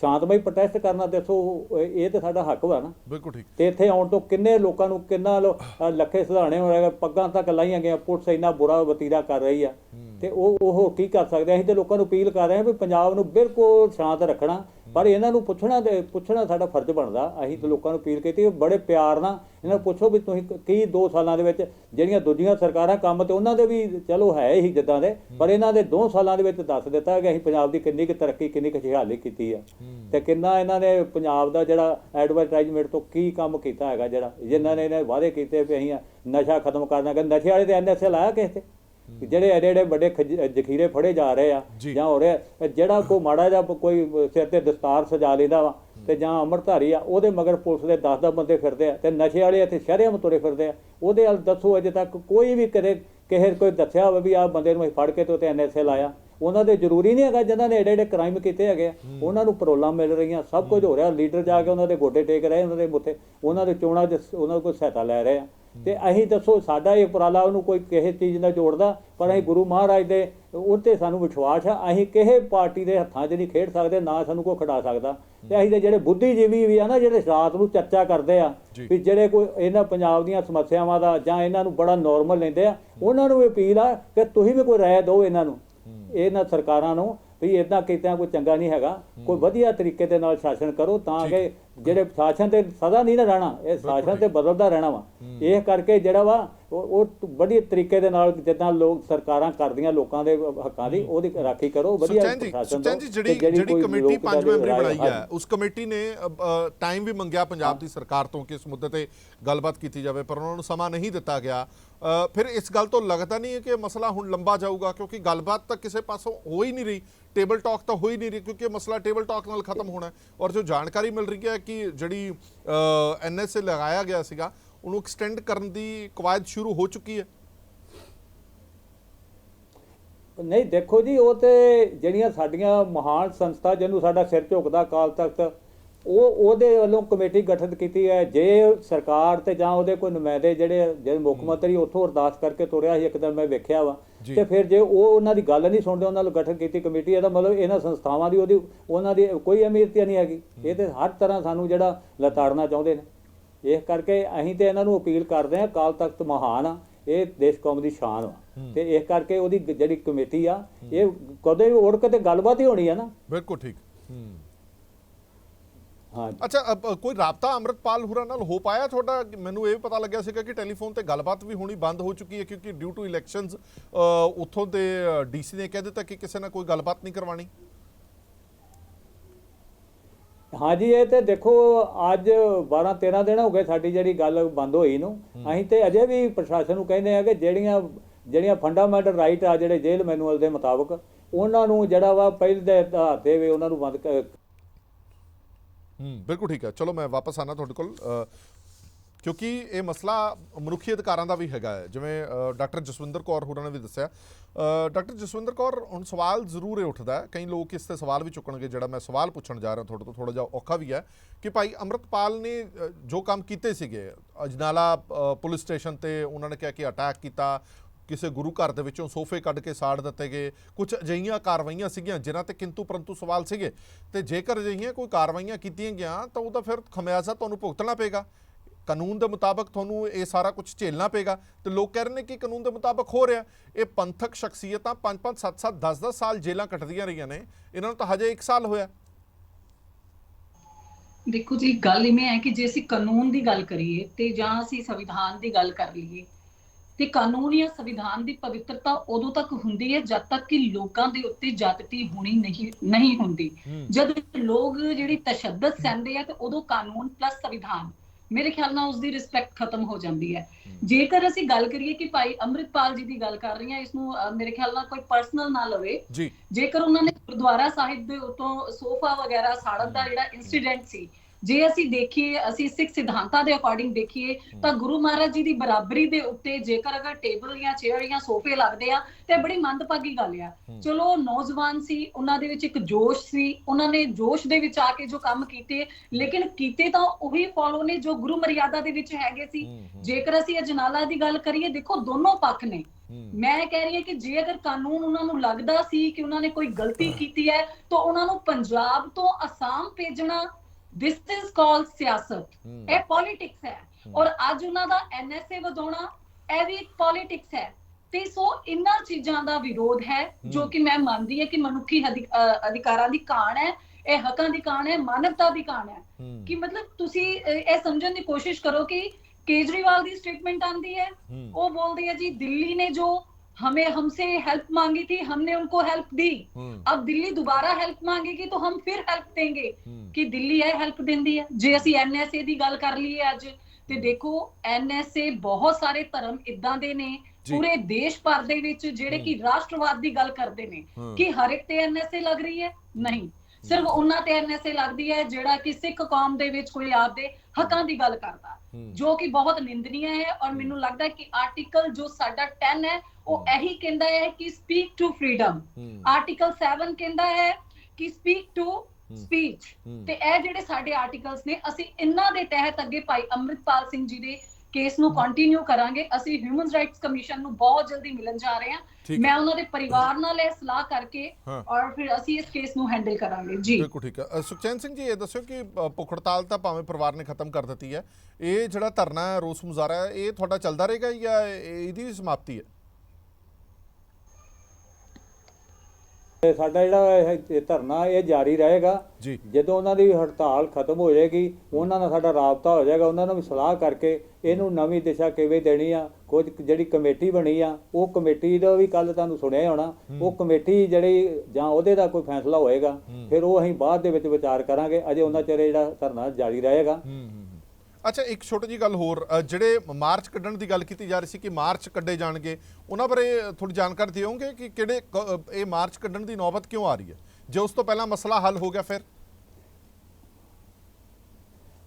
ਸ਼ਾਂਤਮਈ ਪ੍ਰੋਟੈਸਟ ਕਰਨਾ ਦੱਸੋ ਇਹ ਤੇ ਸਾਡਾ ਹੱਕ ਵਾ ਨਾ। ਬਿਲਕੁਲ ਠੀਕ। ਤੇ ਇੱਥੇ ਆਉਣ ਤੋਂ ਕਿੰਨੇ ਲੋਕਾਂ ਨੂੰ ਕਿੰਨਾ ਲੱਖੇ ਸੁਧਾਣੇ ਹੋ ਰਹੇ ਪੱਗਾਂ ਤੱਕ ਲਾਈਆਂ ਗਈਆਂ ਪੁਲਿਸ ਇੰਨਾ ਬੁਰਾ ਵਤੀਰਾ ਕਰ ਰਹੀ ਆ। ਤੇ ਉਹ ਉਹ ਕੀ ਕਰ ਸਕਦੇ? ਅਸੀਂ ਤੇ ਲੋਕਾਂ ਨੂੰ ਅਪੀਲ ਕਰ ਰਹੇ ਹਾਂ ਵੀ ਪੰਜਾਬ ਨੂੰ ਬਿਲਕੁਲ ਸ਼ਾਂਤ ਰੱਖਣਾ। ਪਰ ਇਹਨਾਂ ਨੂੰ ਪੁੱਛਣਾ ਤੇ ਪੁੱਛਣਾ ਸਾਡਾ ਫਰਜ਼ ਬਣਦਾ। ਅਸੀਂ ਤੇ ਲੋਕਾਂ ਨੂੰ ਅਪੀਲ ਕੀਤੀ ਬੜੇ ਪਿਆਰ ਨਾਲ ਇਹਨਾਂ ਨੂੰ ਪੁੱਛੋ ਵੀ ਤੁਸੀਂ ਕ- ਕੀ 2 ਸਾਲਾਂ ਦੇ ਵਿੱਚ ਜਿਹੜੀਆਂ ਦੂਜੀਆਂ ਸਰਕਾਰਾਂ ਕੰਮ ਤੇ ਉਹਨਾਂ ਦੇ ਵੀ ਚਲੋ ਹੈ ਹੀ ਜਿੱਦਾਂ ਦੇ ਪਰ ਇਹਨਾਂ ਦੇ 2 ਸਾਲਾਂ ਦੇ ਵਿੱਚ ਦੱਸ ਦਿੱਤਾ ਕਿ ਅਸੀਂ ਪੰਜਾਬ ਦੀ ਕਿੰਨੀ ਕੁ ਤਰੱਕੀ ਕਿੰਨੀ ਕੁ ਖੁਸ਼ਹਾਲੀ ਕੀਤੀ ਆ। ਤੇ ਕਿੰਨਾ ਇਹਨਾਂ ਨੇ ਪੰਜਾਬ ਦਾ ਜਿਹੜਾ ਐਡਵਰਟਾਈਜ਼ਮੈਂਟ ਤੋਂ ਕੀ ਕੰਮ ਕੀਤਾ ਹੈਗਾ ਜਿਹੜਾ ਜਿਨ੍ਹਾਂ ਨੇ ਇਹਨੇ ਵਾਅਦੇ ਕੀਤੇ ਵੀ ਅਸੀਂ ਨਸ਼ਾ ਖਤਮ ਕਰਨਾ ਕਿ ਨਸ਼ੇ ਵਾਲੇ ਤੇ ਐਨਐਸਏ ਲਾਇਆ ਕਿਸੇ ਤੇ? ਜਿਹੜੇ ਐਡੇ ਐਡੇ ਵੱਡੇ ਜ਼ਖੀਰੇ ਫੜੇ ਜਾ ਰਹੇ ਆ ਜੀ। ਜਾਂ ਹੋ ਰਿਹਾ ਜਿਹੜਾ ਕੋ ਮਾੜਾ ਜਿਹਾ ਕੋਈ ਸਿਰ ਤੇ ਦਸਤਾਰ ਸਜਾ ਲੈਂਦਾ ਵਾ ਤੇ ਜਾਂ ਅੰਮ੍ਰਿਤਧਾਰੀ ਆ ਉਹਦੇ ਮਗਰ ਪੁਲਿਸ ਦੇ 10-10 ਬੰਦੇ ਫਿਰਦੇ ਆ ਤੇ ਨਸ਼ੇ ਵਾਲੇ ਇੱਥੇ ਸ਼ਹਿਰੇਮ ਤੁਰੇ ਫਿਰਦੇ ਆ। ਉਹਦੇ ਵੱਲ ਦੱਸੋ ਅਜੇ ਤੱਕ ਕੋਈ ਵੀ ਕਦੇ ਕਿਸੇ ਕੋਈ ਦੱਸਿਆ ਹੋਵੇ ਵੀ ਆਹ ਬੰਦੇ ਨੂੰ ਅਸੀਂ ਫੜ ਕੇ ਤੇ ਉੱਤੇ ਐਨਐਸਏ ਲਾਇਆ। ਉਹਨਾਂ ਦੇ ਜ਼ਰੂਰੀ ਨਹੀਂ ਹੈਗਾ ਜਿਨ੍ਹਾਂ ਨੇ ਏਡੇ ਏਡੇ ਕ੍ਰਾਈਮ ਕੀਤੇ ਹੈਗੇ ਆ। ਉਹਨਾਂ ਨੂੰ ਪਰੋਲਾਂ ਮਿਲ ਰਹੀਆਂ ਸਭ ਕੁਝ ਹੋ। ਰਿਹਾ। ਲੀਡਰ ਜਾ ਕੇ ਉਹਨਾਂ ਦੇ ਗੋਡੇ ਟੇਕ ਰਹੇ ਉਹਨਾਂ ਦੇ ਮੁੱਥੇ ਉਹਨਾਂ ਦੇ ਚੋਣਾਂ 'ਚ ਉਹਨਾਂ ਕੋਲ ਸਹਾਇਤਾ ਲੈ ਰਹੇ ਆ। ਤੇ ਅਸੀਂ ਦੱਸੋ ਸਾਡਾ ਇਹ ਉਪਰਾਲਾ ਉਹਨੂੰ ਕੋਈ ਕਿਸੇ ਚੀਜ਼ ਨਾਲ ਜੋੜਦਾ? ਪਰ ਅਸੀਂ ਗੁਰੂ ਮਹਾਰਾਜ ਦੇ ਉੱਤੇ ਸਾਨੂੰ ਵਿਸ਼ਵਾਸ ਆ। ਅਸੀਂ ਕਿਸੇ ਪਾਰਟੀ ਦੇ ਹੱਥਾਂ 'ਚ ਨਹੀਂ ਖੇਡ ਸਕਦੇ ਨਾ ਸਾਨੂੰ ਕੋਈ ਖੜਾ ਸਕਦਾ। ਤੇ ਅਸੀਂ ਤੇ ਜਿਹੜੇ ਬੁੱਧੀਜੀਵੀ ਵੀ ਆ ਨਾ ਜਿਹੜੇ ਰਾਤ ਨੂੰ ਚਰਚਾ ਕਰਦੇ ਆ ਵੀ ਜਿਹੜੇ ਕੋਈ ਇਹਨਾਂ ਪੰਜਾਬ ਦੀਆਂ ਸਮੱਸਿਆਵਾਂ ਦਾ ਜਾਂ ਇਹਨਾਂ ਨੂੰ ਬੜਾ ਨਾਰਮਲ ਲੈਂਦੇ ਆ ਉਹਨਾਂ ਨੂੰ ਵੀ ਅਪੀਲ ਆ ਕਿ ਤੁਸੀਂ ਵੀ ਕੋਈ ਰਾਏ ਦਿਓ ਇਹਨਾਂ ਨੂੰ। ਇਹਨਾਂ ਸਰਕਾਰਾਂ ਨੂੰ ਵੀ ਇਦਾਂ ਕੀਤਾ ਕੋਈ ਚੰਗਾ ਨਹੀਂ ਹੈਗਾ। ਕੋਈ ਵਧੀਆ ਤਰੀਕੇ ਦੇ ਨਾਲ ਸ਼ਾਸਨ ਕਰੋ ਤਾਂ ਕਿ ਜਿਹੜੇ ਸ਼ਾਸਨ ਤੇ ਸਦਾ ਨਹੀਂ ਨਾ ਰਹਿਣਾ ਇਹ ਸ਼ਾਸਨ ਤੇ ਬਦਲਦਾ ਰਹਿਣਾ ਵਾ। ਇਹ ਕਰਕੇ ਜਿਹੜਾ ਵਾ ਉਹ ਵਧੀਆ ਤਰੀਕੇ ਦੇ ਨਾਲ ਜਿੱਦਾਂ ਲੋਕ ਸਰਕਾਰਾਂ ਕਰਦੀਆਂ ਲੋਕਾਂ ਦੇ ਹੱਕਾਂ ਦੀ ਉਹਦੀ ਰਾਖੀ ਕਰੋ ਵਧੀਆ ਪ੍ਰਸ਼ਾਸਨ ਤੇ ਜਿਹੜੀ ਜਿਹੜੀ ਕਮੇਟੀ ਪੰਜ ਦਾ ਮੈਂਬਰੀ ਬਣਾਈ ਹੈ। ਉਸ ਕਮੇਟੀ ਨੇ ਟਾਈਮ ਵੀ ਮੰਗਿਆ ਪੰਜਾਬ ਦੀ ਸਰਕਾਰ ਤੋਂ ਕਿ ਇਸ ਮੁੱਦੇ ਤੇ ਗੱਲਬਾਤ ਕੀਤੀ ਜਾਵੇ ਪਰ ਉਹਨਾਂ ਨੂੰ ਸਮਾਂ ਨਹੀਂ ਦਿੱਤਾ ਗਿਆ। ਫਿਰ ਇਸ ਗੱਲ ਤੋਂ ਲੱਗਦਾ ਨਹੀਂ ਹੈ ਕਿ ਮਸਲਾ ਹੁਣ ਲੰਬਾ ਜਾਊਗਾ ਕਿਉਂਕਿ ਗੱਲਬਾਤ ਤਾਂ ਕਿਸੇ ਪਾਸੋਂ ਹੋ ਹੀ ਨਹੀਂ ਰਹੀ। ਟੇਬਲ ਟਾਕ ਤਾਂ ਹੋ ਹੀ ਨਹੀਂ ਰਹੀ ਕਿਉਂਕਿ ਮਸਲਾ ਟੇਬਲ ਟਾਕ ਨਾਲ ਖਤਮ ਹੋਣਾ ਹੈ। ਔਰ ਜੋ ਜਾਣਕਾਰੀ ਮਿਲ ਰਹੀ ਹੈ ਕਿ ਜਿਹੜੀ ਐਨਐਸਏ ਲਗਾਇਆ ਗਿਆ ਸੀਗਾ, ਉਹਨੂੰ ਐਕਸਟੈਂਡ ਕਰਨ ਦੀ ਕਵਾਇਦ ਸ਼ੁਰੂ ਹੋ ਚੁੱਕੀ ਹੈ? ਨਹੀਂ, ਦੇਖੋ ਜੀ, ਉਹ ਤੇ ਜਿਹੜੀਆਂ ਸਾਡੀਆਂ ਮਹਾਨ ਸੰਸਥਾ ਜਿਹਨੂੰ ਸਾਡਾ ਸਿਰ ਝੁਕਦਾ ਕਾਲ ਤਖਤ ਉਹ ਉਹਦੇ ਵੱਲੋਂ ਕਮੇਟੀ ਗਠਿਤ ਕੀਤੀ ਹੈ। ਜੇ ਸਰਕਾਰ ਤੇ ਜਾਂ ਉਹਦੇ ਕੋਈ ਨੁਮਾਇੰਦੇ ਜਿਹੜੇ ਜਿਹੜੇ ਮੁੱਖ ਮੰਤਰੀ ਉੱਥੋਂ ਅਰਦਾਸ ਕਰਕੇ ਤੁਰਿਆ ਸੀ ਇੱਕ ਦਿਨ ਮੈਂ ਵੇਖਿਆ ਵਾ ਤੇ ਫਿਰ ਜੇ ਉਹ ਉਹਨਾਂ ਦੀ ਗੱਲ ਨਹੀਂ ਸੁਣਦੇ ਉਹਨਾਂ ਨੂੰ ਗਠਨ ਕੀਤੀ ਕਮੇਟੀ ਇਹਦਾ ਮਤਲਬ ਇਹਨਾਂ ਸੰਸਥਾਵਾਂ ਦੀ ਉਹਦੀ ਉਹਨਾਂ ਦੀ ਕੋਈ ਅਮੀਰਤੀ ਨਹੀਂ ਹੈਗੀ। ਇਹ ਤੇ ਹਰ ਤਰ੍ਹਾਂ ਸਾਨੂੰ ਜਿਹੜਾ ਲਤਾੜਨਾ ਚਾਹੁੰਦੇ ਨੇ। ਇਸ ਕਰਕੇ ਅਸੀਂ ਤੇ ਇਹਨਾਂ ਨੂੰ ਅਪੀਲ ਕਰਦੇ ਹਾਂ ਕਾਲ ਤਖਤ ਮਹਾਨ ਆ ਇਹ ਦੇਸ਼ ਕੌਮ ਦੀ ਸ਼ਾਨ ਵਾ। ਤੇ ਇਸ ਕਰਕੇ ਉਹਦੀ ਜਿਹੜੀ ਕਮੇਟੀ ਆ ਇਹ ਕਦੇ ਵੀ ਉੜ ਕੇ ਤੇ ਗੱਲਬਾਤ ਹੀ ਹੋਣੀ ਆ ਨਾ। ਬਿਲਕੁਲ ਠੀਕ। ਹੂੰ। ਹਾਂ। ਅੱਛਾ ਅ, ਅ, ਕੋਈ ਰਾਬਤਾ ਅੰਮ੍ਰਿਤਪਾਲ ਹੁਰਾਂ ਨਾਲ ਹੋ ਪਾਇਆ ਤੁਹਾਡਾ? ਮੈਨੂੰ ਇਹ ਵੀ ਪਤਾ ਲੱਗਿਆ ਸੀਗਾ ਕਿ ਟੈਲੀਫੋਨ ਤੇ ਗੱਲਬਾਤ ਵੀ ਹੋਣੀ ਬੰਦ ਹੋ ਚੁੱਕੀ ਹੈ ਕਿਉਂਕਿ ਡਿਊ ਟੂ ਇਲੈਕਸ਼ਨਸ ਉੱਥੋਂ ਦੇ ਡੀਸੀ ਨੇ ਕਹਿ ਦਿੱਤਾ ਕਿ ਕਿਸੇ ਨਾਲ ਕੋਈ ਗੱਲਬਾਤ ਨਹੀਂ ਕਰਵਾਣੀ। ਹਾਂਜੀ ਇਹ ਤੇ ਦੇਖੋ ਅੱਜ 12 13 ਦਿਨ ਹੋ ਗਏ ਸਾਡੀ ਜਿਹੜੀ ਗੱਲ ਬੰਦ ਹੋਈ ਨੂੰ। ਅਸੀਂ ਤੇ ਅਜੇ ਵੀ ਪ੍ਰਸ਼ਾਸਨ ਨੂੰ ਕਹਿੰਦੇ ਆ ਕਿ ਜਿਹੜੀਆਂ ਜਿਹੜੀਆਂ ਫੰਡਾਮੈਂਟਲ ਰਾਈਟ ਆ ਜਿਹੜੇ ਜੇਲ੍ਹ ਮੈਨੂਅਲ ਦੇ ਮੁਤਾਬਕ ਉਹਨਾਂ ਨੂੰ ਜਿਹੜਾ ਵਾ ਪਹਿਲ ਦੇ ਆਧਾਰ ਤੇ ਵੀ ਉਹਨਾਂ ਨੂੰ ਬੰਦ ਕ- ਹੂੰ। ਬਿਲਕੁਲ ਠੀਕ ਹੈ। ਚਲੋ ਮੈਂ ਵਾਪਸ ਆਣਾ ਤੁਹਾਡੇ ਕੋਲ। ਕਿਉਂਕਿ ਇਹ ਮਸਲਾ ਮਨੁੱਖੀ ਅਧਿਕਾਰਾਂ ਦਾ ਵੀ ਹੈਗਾ ਹੈ। ਜਿਵੇਂ ਡਾਕਟਰ ਜਸਵਿੰਦਰ ਕੌਰ ਹੋਰਾਂ ਨੇ ਵੀ ਦੱਸਿਆ। ਡਾਕਟਰ ਜਸਵਿੰਦਰ ਕੌਰ, ਹੁਣ ਸਵਾਲ ਜ਼ਰੂਰ ਇਹ ਉੱਠਦਾ ਹੈ। ਕਈ ਲੋਕ ਇਸ ਤੇ ਸਵਾਲ ਵੀ ਚੁੱਕਣਗੇ, ਜਿਹੜਾ ਮੈਂ ਸਵਾਲ ਪੁੱਛਣ ਜਾ ਰਿਹਾ ਤੁਹਾਡੇ ਤੋਂ ਥੋੜਾ ਜਿਹਾ ਔਖਾ ਵੀ ਹੈ ਕਿ ਭਾਈ ਅੰਮ੍ਰਿਤਪਾਲ ਨੇ ਜੋ ਕੰਮ ਕੀਤੇ ਸੀਗੇ, ਅਜਨਾਲਾ ਪੁਲਿਸ ਸਟੇਸ਼ਨ ਤੇ ਉਹਨਾਂ ਨੇ ਕਿਹਾ ਕਿ ਅਟੈਕ ਕੀਤਾ ਕਿਸੇ ਗੁਰੂ ਘਰ ਦੇ ਵਿੱਚੋਂ ਸੋਫੇ ਕੱਢ ਕੇ ਸਾੜ ਦਿੱਤੇ ਗਏ। ਕੁਝ ਅਜਿਹੀਆਂ ਕਾਰਵਾਈਆਂ ਸੀਗੀਆਂ, ਜਿਨ੍ਹਾਂ ਤੇ ਕਿੰਤੂ ਪਰੰਤੂ ਸਵਾਲ ਸੀਗੇ। ਤੇ ਜੇਕਰ ਅਜਿਹੀਆਂ ਕੋਈ ਕਾਰਵਾਈਆਂ ਕੀਤੀਆਂ ਗਿਆ ਤਾਂ ਉਹਦਾ ਫਿਰ ਖਮਿਆਜ਼ਾ ਤੁਹਾਨੂੰ ਭੁਗਤਣਾ ਪਏਗਾ। ਕਾਨੂੰਨ ਦੇ ਮੁਤਾਬਕ ਤੁਹਾਨੂੰ ਇਹ ਸਾਰਾ ਕੁਝ ਝੇਲਣਾ ਪਏਗਾ। ਤੇ ਲੋਕ ਕਹਿ ਰਹੇ ਨੇ ਕਿ ਕਾਨੂੰਨ ਦੇ ਮੁਤਾਬਕ ਹੋ ਰਿਹਾ। ਇਹ ਪੰਥਕ ਸ਼ਖਸੀਅਤਾਂ 5 5 7 7 10 10 ਸਾਲ ਜੇਲ੍ਹਾਂ ਕੱਟਦੀਆਂ ਰਹੀਆਂ ਨੇ। ਇਹਨਾਂ ਨੂੰ ਤਾਂ ਹਜੇ 1 ਸਾਲ ਹੋਇਆ। ਦੇਖੋ ਜੀ, ਗੱਲ ਇਵੇਂ ਹੈ ਕਿ ਜੇ ਅਸੀਂ ਕਾਨੂੰਨ ਦੀ ਗੱਲ ਕਰੀਏ ਤੇ ਜਾਂ ਅਸੀਂ ਸੰਵਿਧਾਨ ਦੀ ਗੱਲ ਕਰ ਲਈਏ ਤੇ ਕਾਨੂੰਨ ਜਾਂ ਸੰਵਿਧਾਨ ਦੀ ਪਵਿੱਤਰਤਾ ਉਦੋਂ ਤੱਕ ਹੁੰਦੀ ਹੈ ਜਦ ਤੱਕ ਕਿ ਲੋਕਾਂ ਦੇ ਉੱਤੇ ਜਾਤਤੀ ਹੋਣੀ ਨਹੀਂ ਨਹੀਂ ਹੁੰਦੀ। ਜਦ ਲੋਕ ਜਿਹੜੀ ਤਸ਼ੱਦਦ ਸਹਿੰਦੇ ਆ ਤੇ ਉਦੋਂ ਕਾਨੂੰਨ ਪਲੱਸ ਸੰਵਿਧਾਨ ਮੇਰੇ ਖਿਆਲ ਨਾਲ ਉਸ ਦੀ ਰਿਸਪੈਕਟ ਖਤਮ ਹੋ ਜਾਂਦੀ ਹੈ। ਜੇਕਰ ਅਸੀਂ ਗੱਲ ਕਰੀਏ ਕਿ ਭਾਈ ਅੰਮ੍ਰਿਤਪਾਲ ਜੀ ਦੀ ਗੱਲ ਕਰ ਰਹੀ ਹਾਂ ਇਸ ਨੂੰ ਮੇਰੇ ਖਿਆਲ ਨਾਲ ਕੋਈ ਪਰਸਨਲ ਨਾ ਲਵੇ ਜੇਕਰ ਉਹਨਾਂ ਨੇ ਗੁਰਦੁਆਰਾ ਸਾਹਿਬ ਦੇ ਉਤੋਂ ਸੋਫਾ ਵਗੈਰਾ ਸਾੜਨ ਦਾ ਜਿਹੜਾ ਇਨਸੀਡੈਂਟ ਸੀ ਜੇ ਅਸੀਂ ਦੇਖੀਏ ਅਸੀਂ ਸਿੱਖ ਸਿਧਾਂਤਾਂ ਦੇ ਅਕੋਰਡਿੰਗ ਦੇਖੀਏ ਤਾਂ ਗੁਰੂ ਮਹਾਰਾਜ ਜੀ ਦੀ ਬਰਾਬਰੀ ਦੇ ਉੱਤੇ ਜੇਕਰ ਅਗਰ ਟੇਬਲ ਜਾਂ ਚੇਅਰ ਜਾਂ ਸੋਫੇ ਲੱਗਦੇ ਆ ਤੇ ਬੜੀ ਮੰਦਭਾਗੀ ਗੱਲ ਆ। ਚਲੋ ਨੌਜਵਾਨ ਸੀ ਉਹਨਾਂ ਦੇ ਵਿੱਚ ਇੱਕ ਜੋਸ਼ ਸੀ ਉਹਨਾਂ ਨੇ ਜੋਸ਼ ਦੇ ਵਿੱਚ ਆ ਕੇ ਜੋ ਕੰਮ ਕੀਤੇ ਲੇਕਿਨ ਕੀਤੇ ਤਾਂ ਉਹੀ ਫੋਲੋ ਨੇ ਜੋ ਗੁਰੂ ਮਰਿਆਦਾ ਦੇ ਵਿੱਚ ਹੈਗੇ ਸੀ। ਜੇਕਰ ਅਸੀਂ ਅਜਨਾਲਾ ਦੀ ਗੱਲ ਕਰੀਏ ਦੇਖੋ ਦੋਨੋਂ ਪੱਖ ਨੇ। ਮੈਂ ਕਹਿ ਰਹੀ ਹਾਂ ਕਿ ਜੇ ਅਗਰ ਕਾਨੂੰਨ ਉਹਨਾਂ ਨੂੰ ਲੱਗਦਾ ਸੀ ਕਿ ਉਹਨਾਂ ਨੇ ਕੋਈ ਗਲਤੀ ਕੀਤੀ ਹੈ ਤਾਂ ਉਹਨਾਂ ਨੂੰ ਪੰਜਾਬ ਤੋਂ ਅਸਾਮ ਭੇਜਣਾ ਦਿਸ ਇਜ਼ ਕਾਲਡ ਸਿਆਸਤ ਇਹ ਪੋਲਿਟਿਕਸ ਹੈ ਔਰ ਅੱਜ ਉਹਨਾਂ ਦਾ ਐਨਐਸਏ ਵਧਾਉਣਾ ਇਹ ਵੀ ਇੱਕ ਪੋਲਿਟਿਕਸ ਹੈ ਤੇ ਸੋ ਇਨ੍ਹਾਂ ਚੀਜ਼ਾਂ ਦਾ ਵਿਰੋਧ ਹੈ ਜੋ ਕਿ ਮੈਂ ਮੰਨਦੀ ਹਾਂ ਕਿ ਮਨੁੱਖੀ ਅਧਿਕਾਰਾਂ ਦੀ ਕਾਣ ਹੈ ਇਹ ਹੱਕਾਂ ਦੀ ਕਾਣ ਹੈ ਮਾਨਵਤਾ ਦੀ ਕਾਣ ਹੈ ਕਿ ਮਤਲਬ ਤੁਸੀਂ ਇਹ ਸਮਝਣ ਦੀ ਕੋਸ਼ਿਸ਼ ਕਰੋ ਕਿ ਕੇਜਰੀਵਾਲ ਦੀ ਸਟੇਟਮੈਂਟ ਆਂਦੀ ਹੈ ਉਹ ਬੋਲਦੀ ਹੈ ਜੀ ਦਿੱਲੀ ਨੇ ਜੋ हमें हमसे हेल्प मांगी थी हमने उनको हेल्प दी अब दिल्ली दोबारा हेल्प मांगेगी तो हम फिर हेल्प देंगे ਕਿ ਦਿੱਲੀ ਇਹ ਹੈਲਪ ਦਿੰਦੀ ਹੈ ਜੇ ਅਸੀਂ ਐਨਐਸਏ ਦੀ ਗੱਲ ਕਰ ਲਈਏ ਅੱਜ ਤੇ ਦੇਖੋ ਐਨਐਸਏ ਬਹੁਤ ਸਾਰੇ ਧਰਮ ਇਦਾਂ ਦੇ ਨੇ ਜੀ। ਪੂਰੇ ਦੇਸ਼ ਭਰ ਦੇ ਵਿੱਚ ਜਿਹੜੇ ਕਿ ਰਾਸ਼ਟਰਵਾਦ ਦੀ ਗੱਲ ਕਰਦੇ ਨੇ ਹਮ। ਕਿ ਹਰ ਇੱਕ ਤੇ ਐਨਐਸਏ ਲੱਗ ਰਹੀ ਹੈ ਨਹੀਂ ਸਿਰਫ ਉਹਨਾਂ ਤੇ ਐਨਐਸਏ ਲੱਗਦੀ ਹੈ ਜਿਹੜਾ ਕਿ ਸਿੱਖ ਕੌਮ ਦੇ ਵਿੱਚ ਕੋਈ ਆਪਦੇ ਹੱਕਾਂ ਦੀ ਗੱਲ ਕਰਦਾ। ਜੋ ਕਿ ਬਹੁਤ ਨਿੰਦਨੀय ਹੈ ਔਰ ਮੈਨੂੰ ਲੱਗਦਾ ਕਿ ਆਰਟੀਕਲ ਜੋ ਸਾਡਾ 10 ਹੈ ਉਹ ਇਹੀ ਕਹਿੰਦਾ ਹੈ ਕਿ ਸਪੀਕ ਟੂ ਫਰੀडम ਆਰਟੀਕਲ 7 ਕਹਿੰਦਾ ਹੈ ਕਿ ਸਪੀਕ ਟੂ ਸਪੀਚ ਤੇ ਇਹ ਜਿਹੜੇ ਸਾਡੇ ਆਰਟੀਕਲਸ ਨੇ ਅਸੀਂ ਇਹਨਾਂ ਦੇ ਤਹਿਤ ਅੱਗੇ ਭਾਈ ਅਮਰਿਤਪਾਲ ਸਿੰਘ ਜੀ ਦੇ ਕੇਸ ਨੂੰ ਕੰਟੀਨਿਊ ਕਰਾਂਗੇ। ਅਸੀਂ ਹਿਊਮਨ ਰਾਈਟਸ ਕਮਿਸ਼ਨ ਨੂੰ ਬਹੁਤ ਜਲਦੀ ਮਿਲਣ ਜਾ ਰਹੇ ਹਾਂ। ਮੈਂ ਉਹਨਾਂ ਦੇ ਪਰਿਵਾਰ ਨਾਲ ਇਹ ਸਲਾਹ ਕਰਕੇ। ਔਰ ਫਿਰ ਅਸੀਂ ਇਸ ਕੇਸ ਨੂੰ ਹੈਂਡਲ ਕਰਾਂਗੇ। ਜੀ। ਬਿਲਕੁਲ ਠੀਕ ਹੈ। ਸੁਖਚੈਨ ਸਿੰਘ ਜੀ ਇਹ ਦੱਸਿਓ ਕਿ ਅ, ਭੁੱਖ ਹੜਤਾਲ ਤਾਂ ਭਾਵੇਂ ਪਰਿਵਾਰ ਨੇ ਖਤਮ ਕਰ ਦਿੱਤੀ ਹੈ। ਇਹ ਜਿਹੜਾ ਧਰਨਾ ਹੈ ਰੋਸ ਮੁਜ਼ਾਹਰਾ ਹੈ ਇਹ ਤੁਹਾਡਾ ਚੱਲਦਾ ਰਹੇਗਾ ਜਾਂ ਇਹ- ਇਹਦੀ ਸਮਾਪਤੀ ਹੈ? ਸਾਡਾ ਜਿਹੜਾ ਇਹ ਧਰਨਾ ਇਹ ਜਾਰੀ ਰਹੇਗਾ। ਜਦੋਂ ਉਹਨਾਂ ਦੀ ਹੜਤਾਲ ਖਤਮ ਹੋ ਜਾਏਗੀ ਉਹਨਾਂ ਨਾਲ ਸਾਡਾ ਰਾਬਤਾ ਹੋ ਜਾਏਗਾ ਉਹਨਾਂ ਨਾਲ ਵੀ ਸਲਾਹ ਕਰਕੇ ਇਹਨੂੰ ਨਵੀਂ ਦਿਸ਼ਾ ਕਿਵੇਂ ਦੇਣੀ ਆ ਕੁਝ ਜਿਹੜੀ ਕਮੇਟੀ ਬਣੀ ਆ ਉਹ ਕਮੇਟੀ ਦਾ ਵੀ ਕੱਲ ਤੁਹਾਨੂੰ ਸੁਣਿਆ ਹੋਣਾ ਉਹ ਕਮੇਟੀ ਜਿਹੜੀ ਜਾਂ ਉਹਦੇ ਦਾ ਕੋਈ ਫੈਸਲਾ ਹੋਏਗਾ ਫਿਰ ਉਹ ਅਸੀਂ ਬਾਅਦ ਦੇ ਵਿੱਚ ਵਿਚਾਰ ਕਰਾਂਗੇ ਅਜੇ ਉਹਨਾਂ ਚਿਰ ਜਿਹੜਾ ਧਰਨਾ ਜਾਰੀ ਰਹੇਗਾ। ਅੱਛਾ, ਇੱਕ ਛੋਟੀ ਜੀ ਗੱਲ ਹੋਰ ਜਿਹੜੇ ਮਾਰਚ ਕੱਢਣ ਦੀ ਗੱਲ ਕੀਤੀ ਜਾ ਰਹੀ ਸੀ ਕਿ ਮਾਰਚ ਕੱਢੇ ਜਾਣਗੇ, ਉਹਨਾਂ ਬਾਰੇ ਥੋੜੀ ਜਾਣਕਾਰੀ ਦਿਓਗੇ ਕਿ ਕਿਹੜੇ ਇਹ ਮਾਰਚ ਕੱਢਣ ਦੀ ਨੌਬਤ ਕਿਉਂ ਆ ਰਹੀ ਹੈ? ਜੇ ਉਸ ਤੋਂ ਪਹਿਲਾਂ ਮਸਲਾ ਹੱਲ ਹੋ ਗਿਆ ਫਿਰ?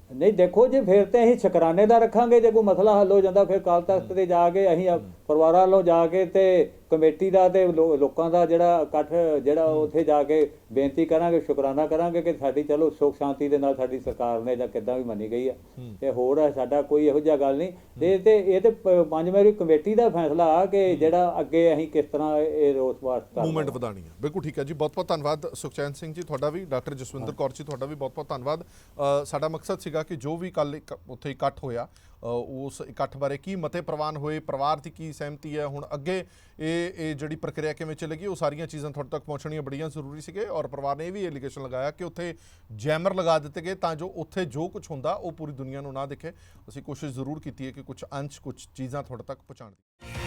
ਨਹੀਂ, ਦੇਖੋ ਜੇ, ਫਿਰ ਤੇ ਅਸੀਂ ਸ਼ੁਕਰਾਨੇ ਦਾ ਰੱਖਾਂਗੇ, ਜੇ ਕੋਈ ਮਸਲਾ ਹੱਲ ਹੋ ਜਾਂਦਾ, ਫਿਰ ਕਾਲ ਤਖਤ ਤੇ ਜਾ ਕੇ ਅਸੀਂ ਪਰਿਵਾਰਾਂ ਵੱਲੋਂ ਜਾ ਕੇ ਤੇ ਕਮੇਟੀ ਦਾ ਤੇ ਲੋਕਾਂ ਦਾ ਜਿਹੜਾ ਇਕੱਠ ਜਿਹੜਾ ਉੱਥੇ ਜਾ ਕੇ ਬੇਨਤੀ ਕਰਾਂਗੇ ਸ਼ੁਕਰਾਨਾ ਕਰਾਂਗੇ ਕਿ ਸਾਡੀ ਚਲੋ ਸੁਖ ਸ਼ਾਂਤੀ ਦੇ ਨਾਲ ਸਾਡੀ ਸਰਕਾਰ ਨੇ ਜਾਂ ਕਿੱਦਾਂ ਵੀ ਮੰਨੀ ਗਈ ਆ। ਤੇ ਹੋਰ ਆ, ਸਾਡਾ ਕੋਈ ਇਹੋ ਜਿਹਾ ਗੱਲ ਨਹੀਂ। ਤੇ ਤੇ ਇਹ ਤੇ ਪੰਜ ਮੈਰੀ ਕਮੇਟੀ ਦਾ ਫੈਸਲਾ ਆ ਕਿ ਜਿਹੜਾ ਅੱਗੇ ਅਸੀਂ ਕਿਸ ਤਰ੍ਹਾਂ ਇਹ ਰੋਸ ਵਾਸਤ ਕਰਨਾ ਮੂਵਮੈਂਟ ਵਧਾਣੀ ਹੈ ਬਿਲਕੁਲ ਠੀਕ ਹੈ ਜੀ। ਬਹੁਤ ਬਹੁਤ ਧੰਨਵਾਦ ਸੁਖਚੈਨ ਸਿੰਘ ਜੀ ਤੁਹਾਡਾ ਵੀ ਡਾਕਟਰ ਜਸਵਿੰਦਰ ਕੌਰ ਜੀ ਤੁਹਾਡਾ ਵੀ ਬਹੁਤ ਬਹੁਤ ਧੰਨਵਾਦ ਸਾਡਾ ਮਕਸਦ ਸੀਗਾ ਕਿ ਜੋ ਵੀ ਕੱਲ ਉੱਥੇ ਇਕੱਠ ਹੋਇਆ ਉਸ ਇਕੱਠ ਬਾਰੇ ਕੀ ਮਤੇ ਪ੍ਰਵਾਨ ਹੋਏ, ਪਰਿਵਾਰ ਦੀ ਕੀ ਸਹਿਮਤੀ ਹੈ? ਹੁਣ ਅੱਗੇ ਇਹ ਇਹ ਜਿਹੜੀ ਪ੍ਰਕਿਰਿਆ ਕਿਵੇਂ ਚੱਲੇਗੀ, ਉਹ ਸਾਰੀਆਂ ਚੀਜ਼ਾਂ ਤੁਹਾਡੇ ਤੱਕ ਪਹੁੰਚਣੀਆਂ ਬੜੀਆਂ ਜ਼ਰੂਰੀ ਸੀਗੇ ਔਰ ਪਰਿਵਾਰ ਨੇ ਇਹ ਵੀ ਐਲੀਗੇਸ਼ਨ ਲਗਾਇਆ ਕਿ ਉੱਥੇ ਜੈਮਰ ਲਗਾ ਦਿੱਤੇ ਗਏ ਤਾਂ ਜੋ ਉੱਥੇ ਜੋ ਕੁਝ ਹੁੰਦਾ ਉਹ ਪੂਰੀ ਦੁਨੀਆ ਨੂੰ ਨਾ ਦਿਖੇ। ਅਸੀਂ ਕੋਸ਼ਿਸ਼ ਜ਼ਰੂਰ ਕੀਤੀ ਹੈ ਕਿ ਕੁਝ ਅੰਸ਼ ਕੁਝ ਚੀਜ਼ਾਂ ਤੁਹਾਡੇ ਤੱਕ ਪਹੁੰਚਾਉਣ ਦੀ।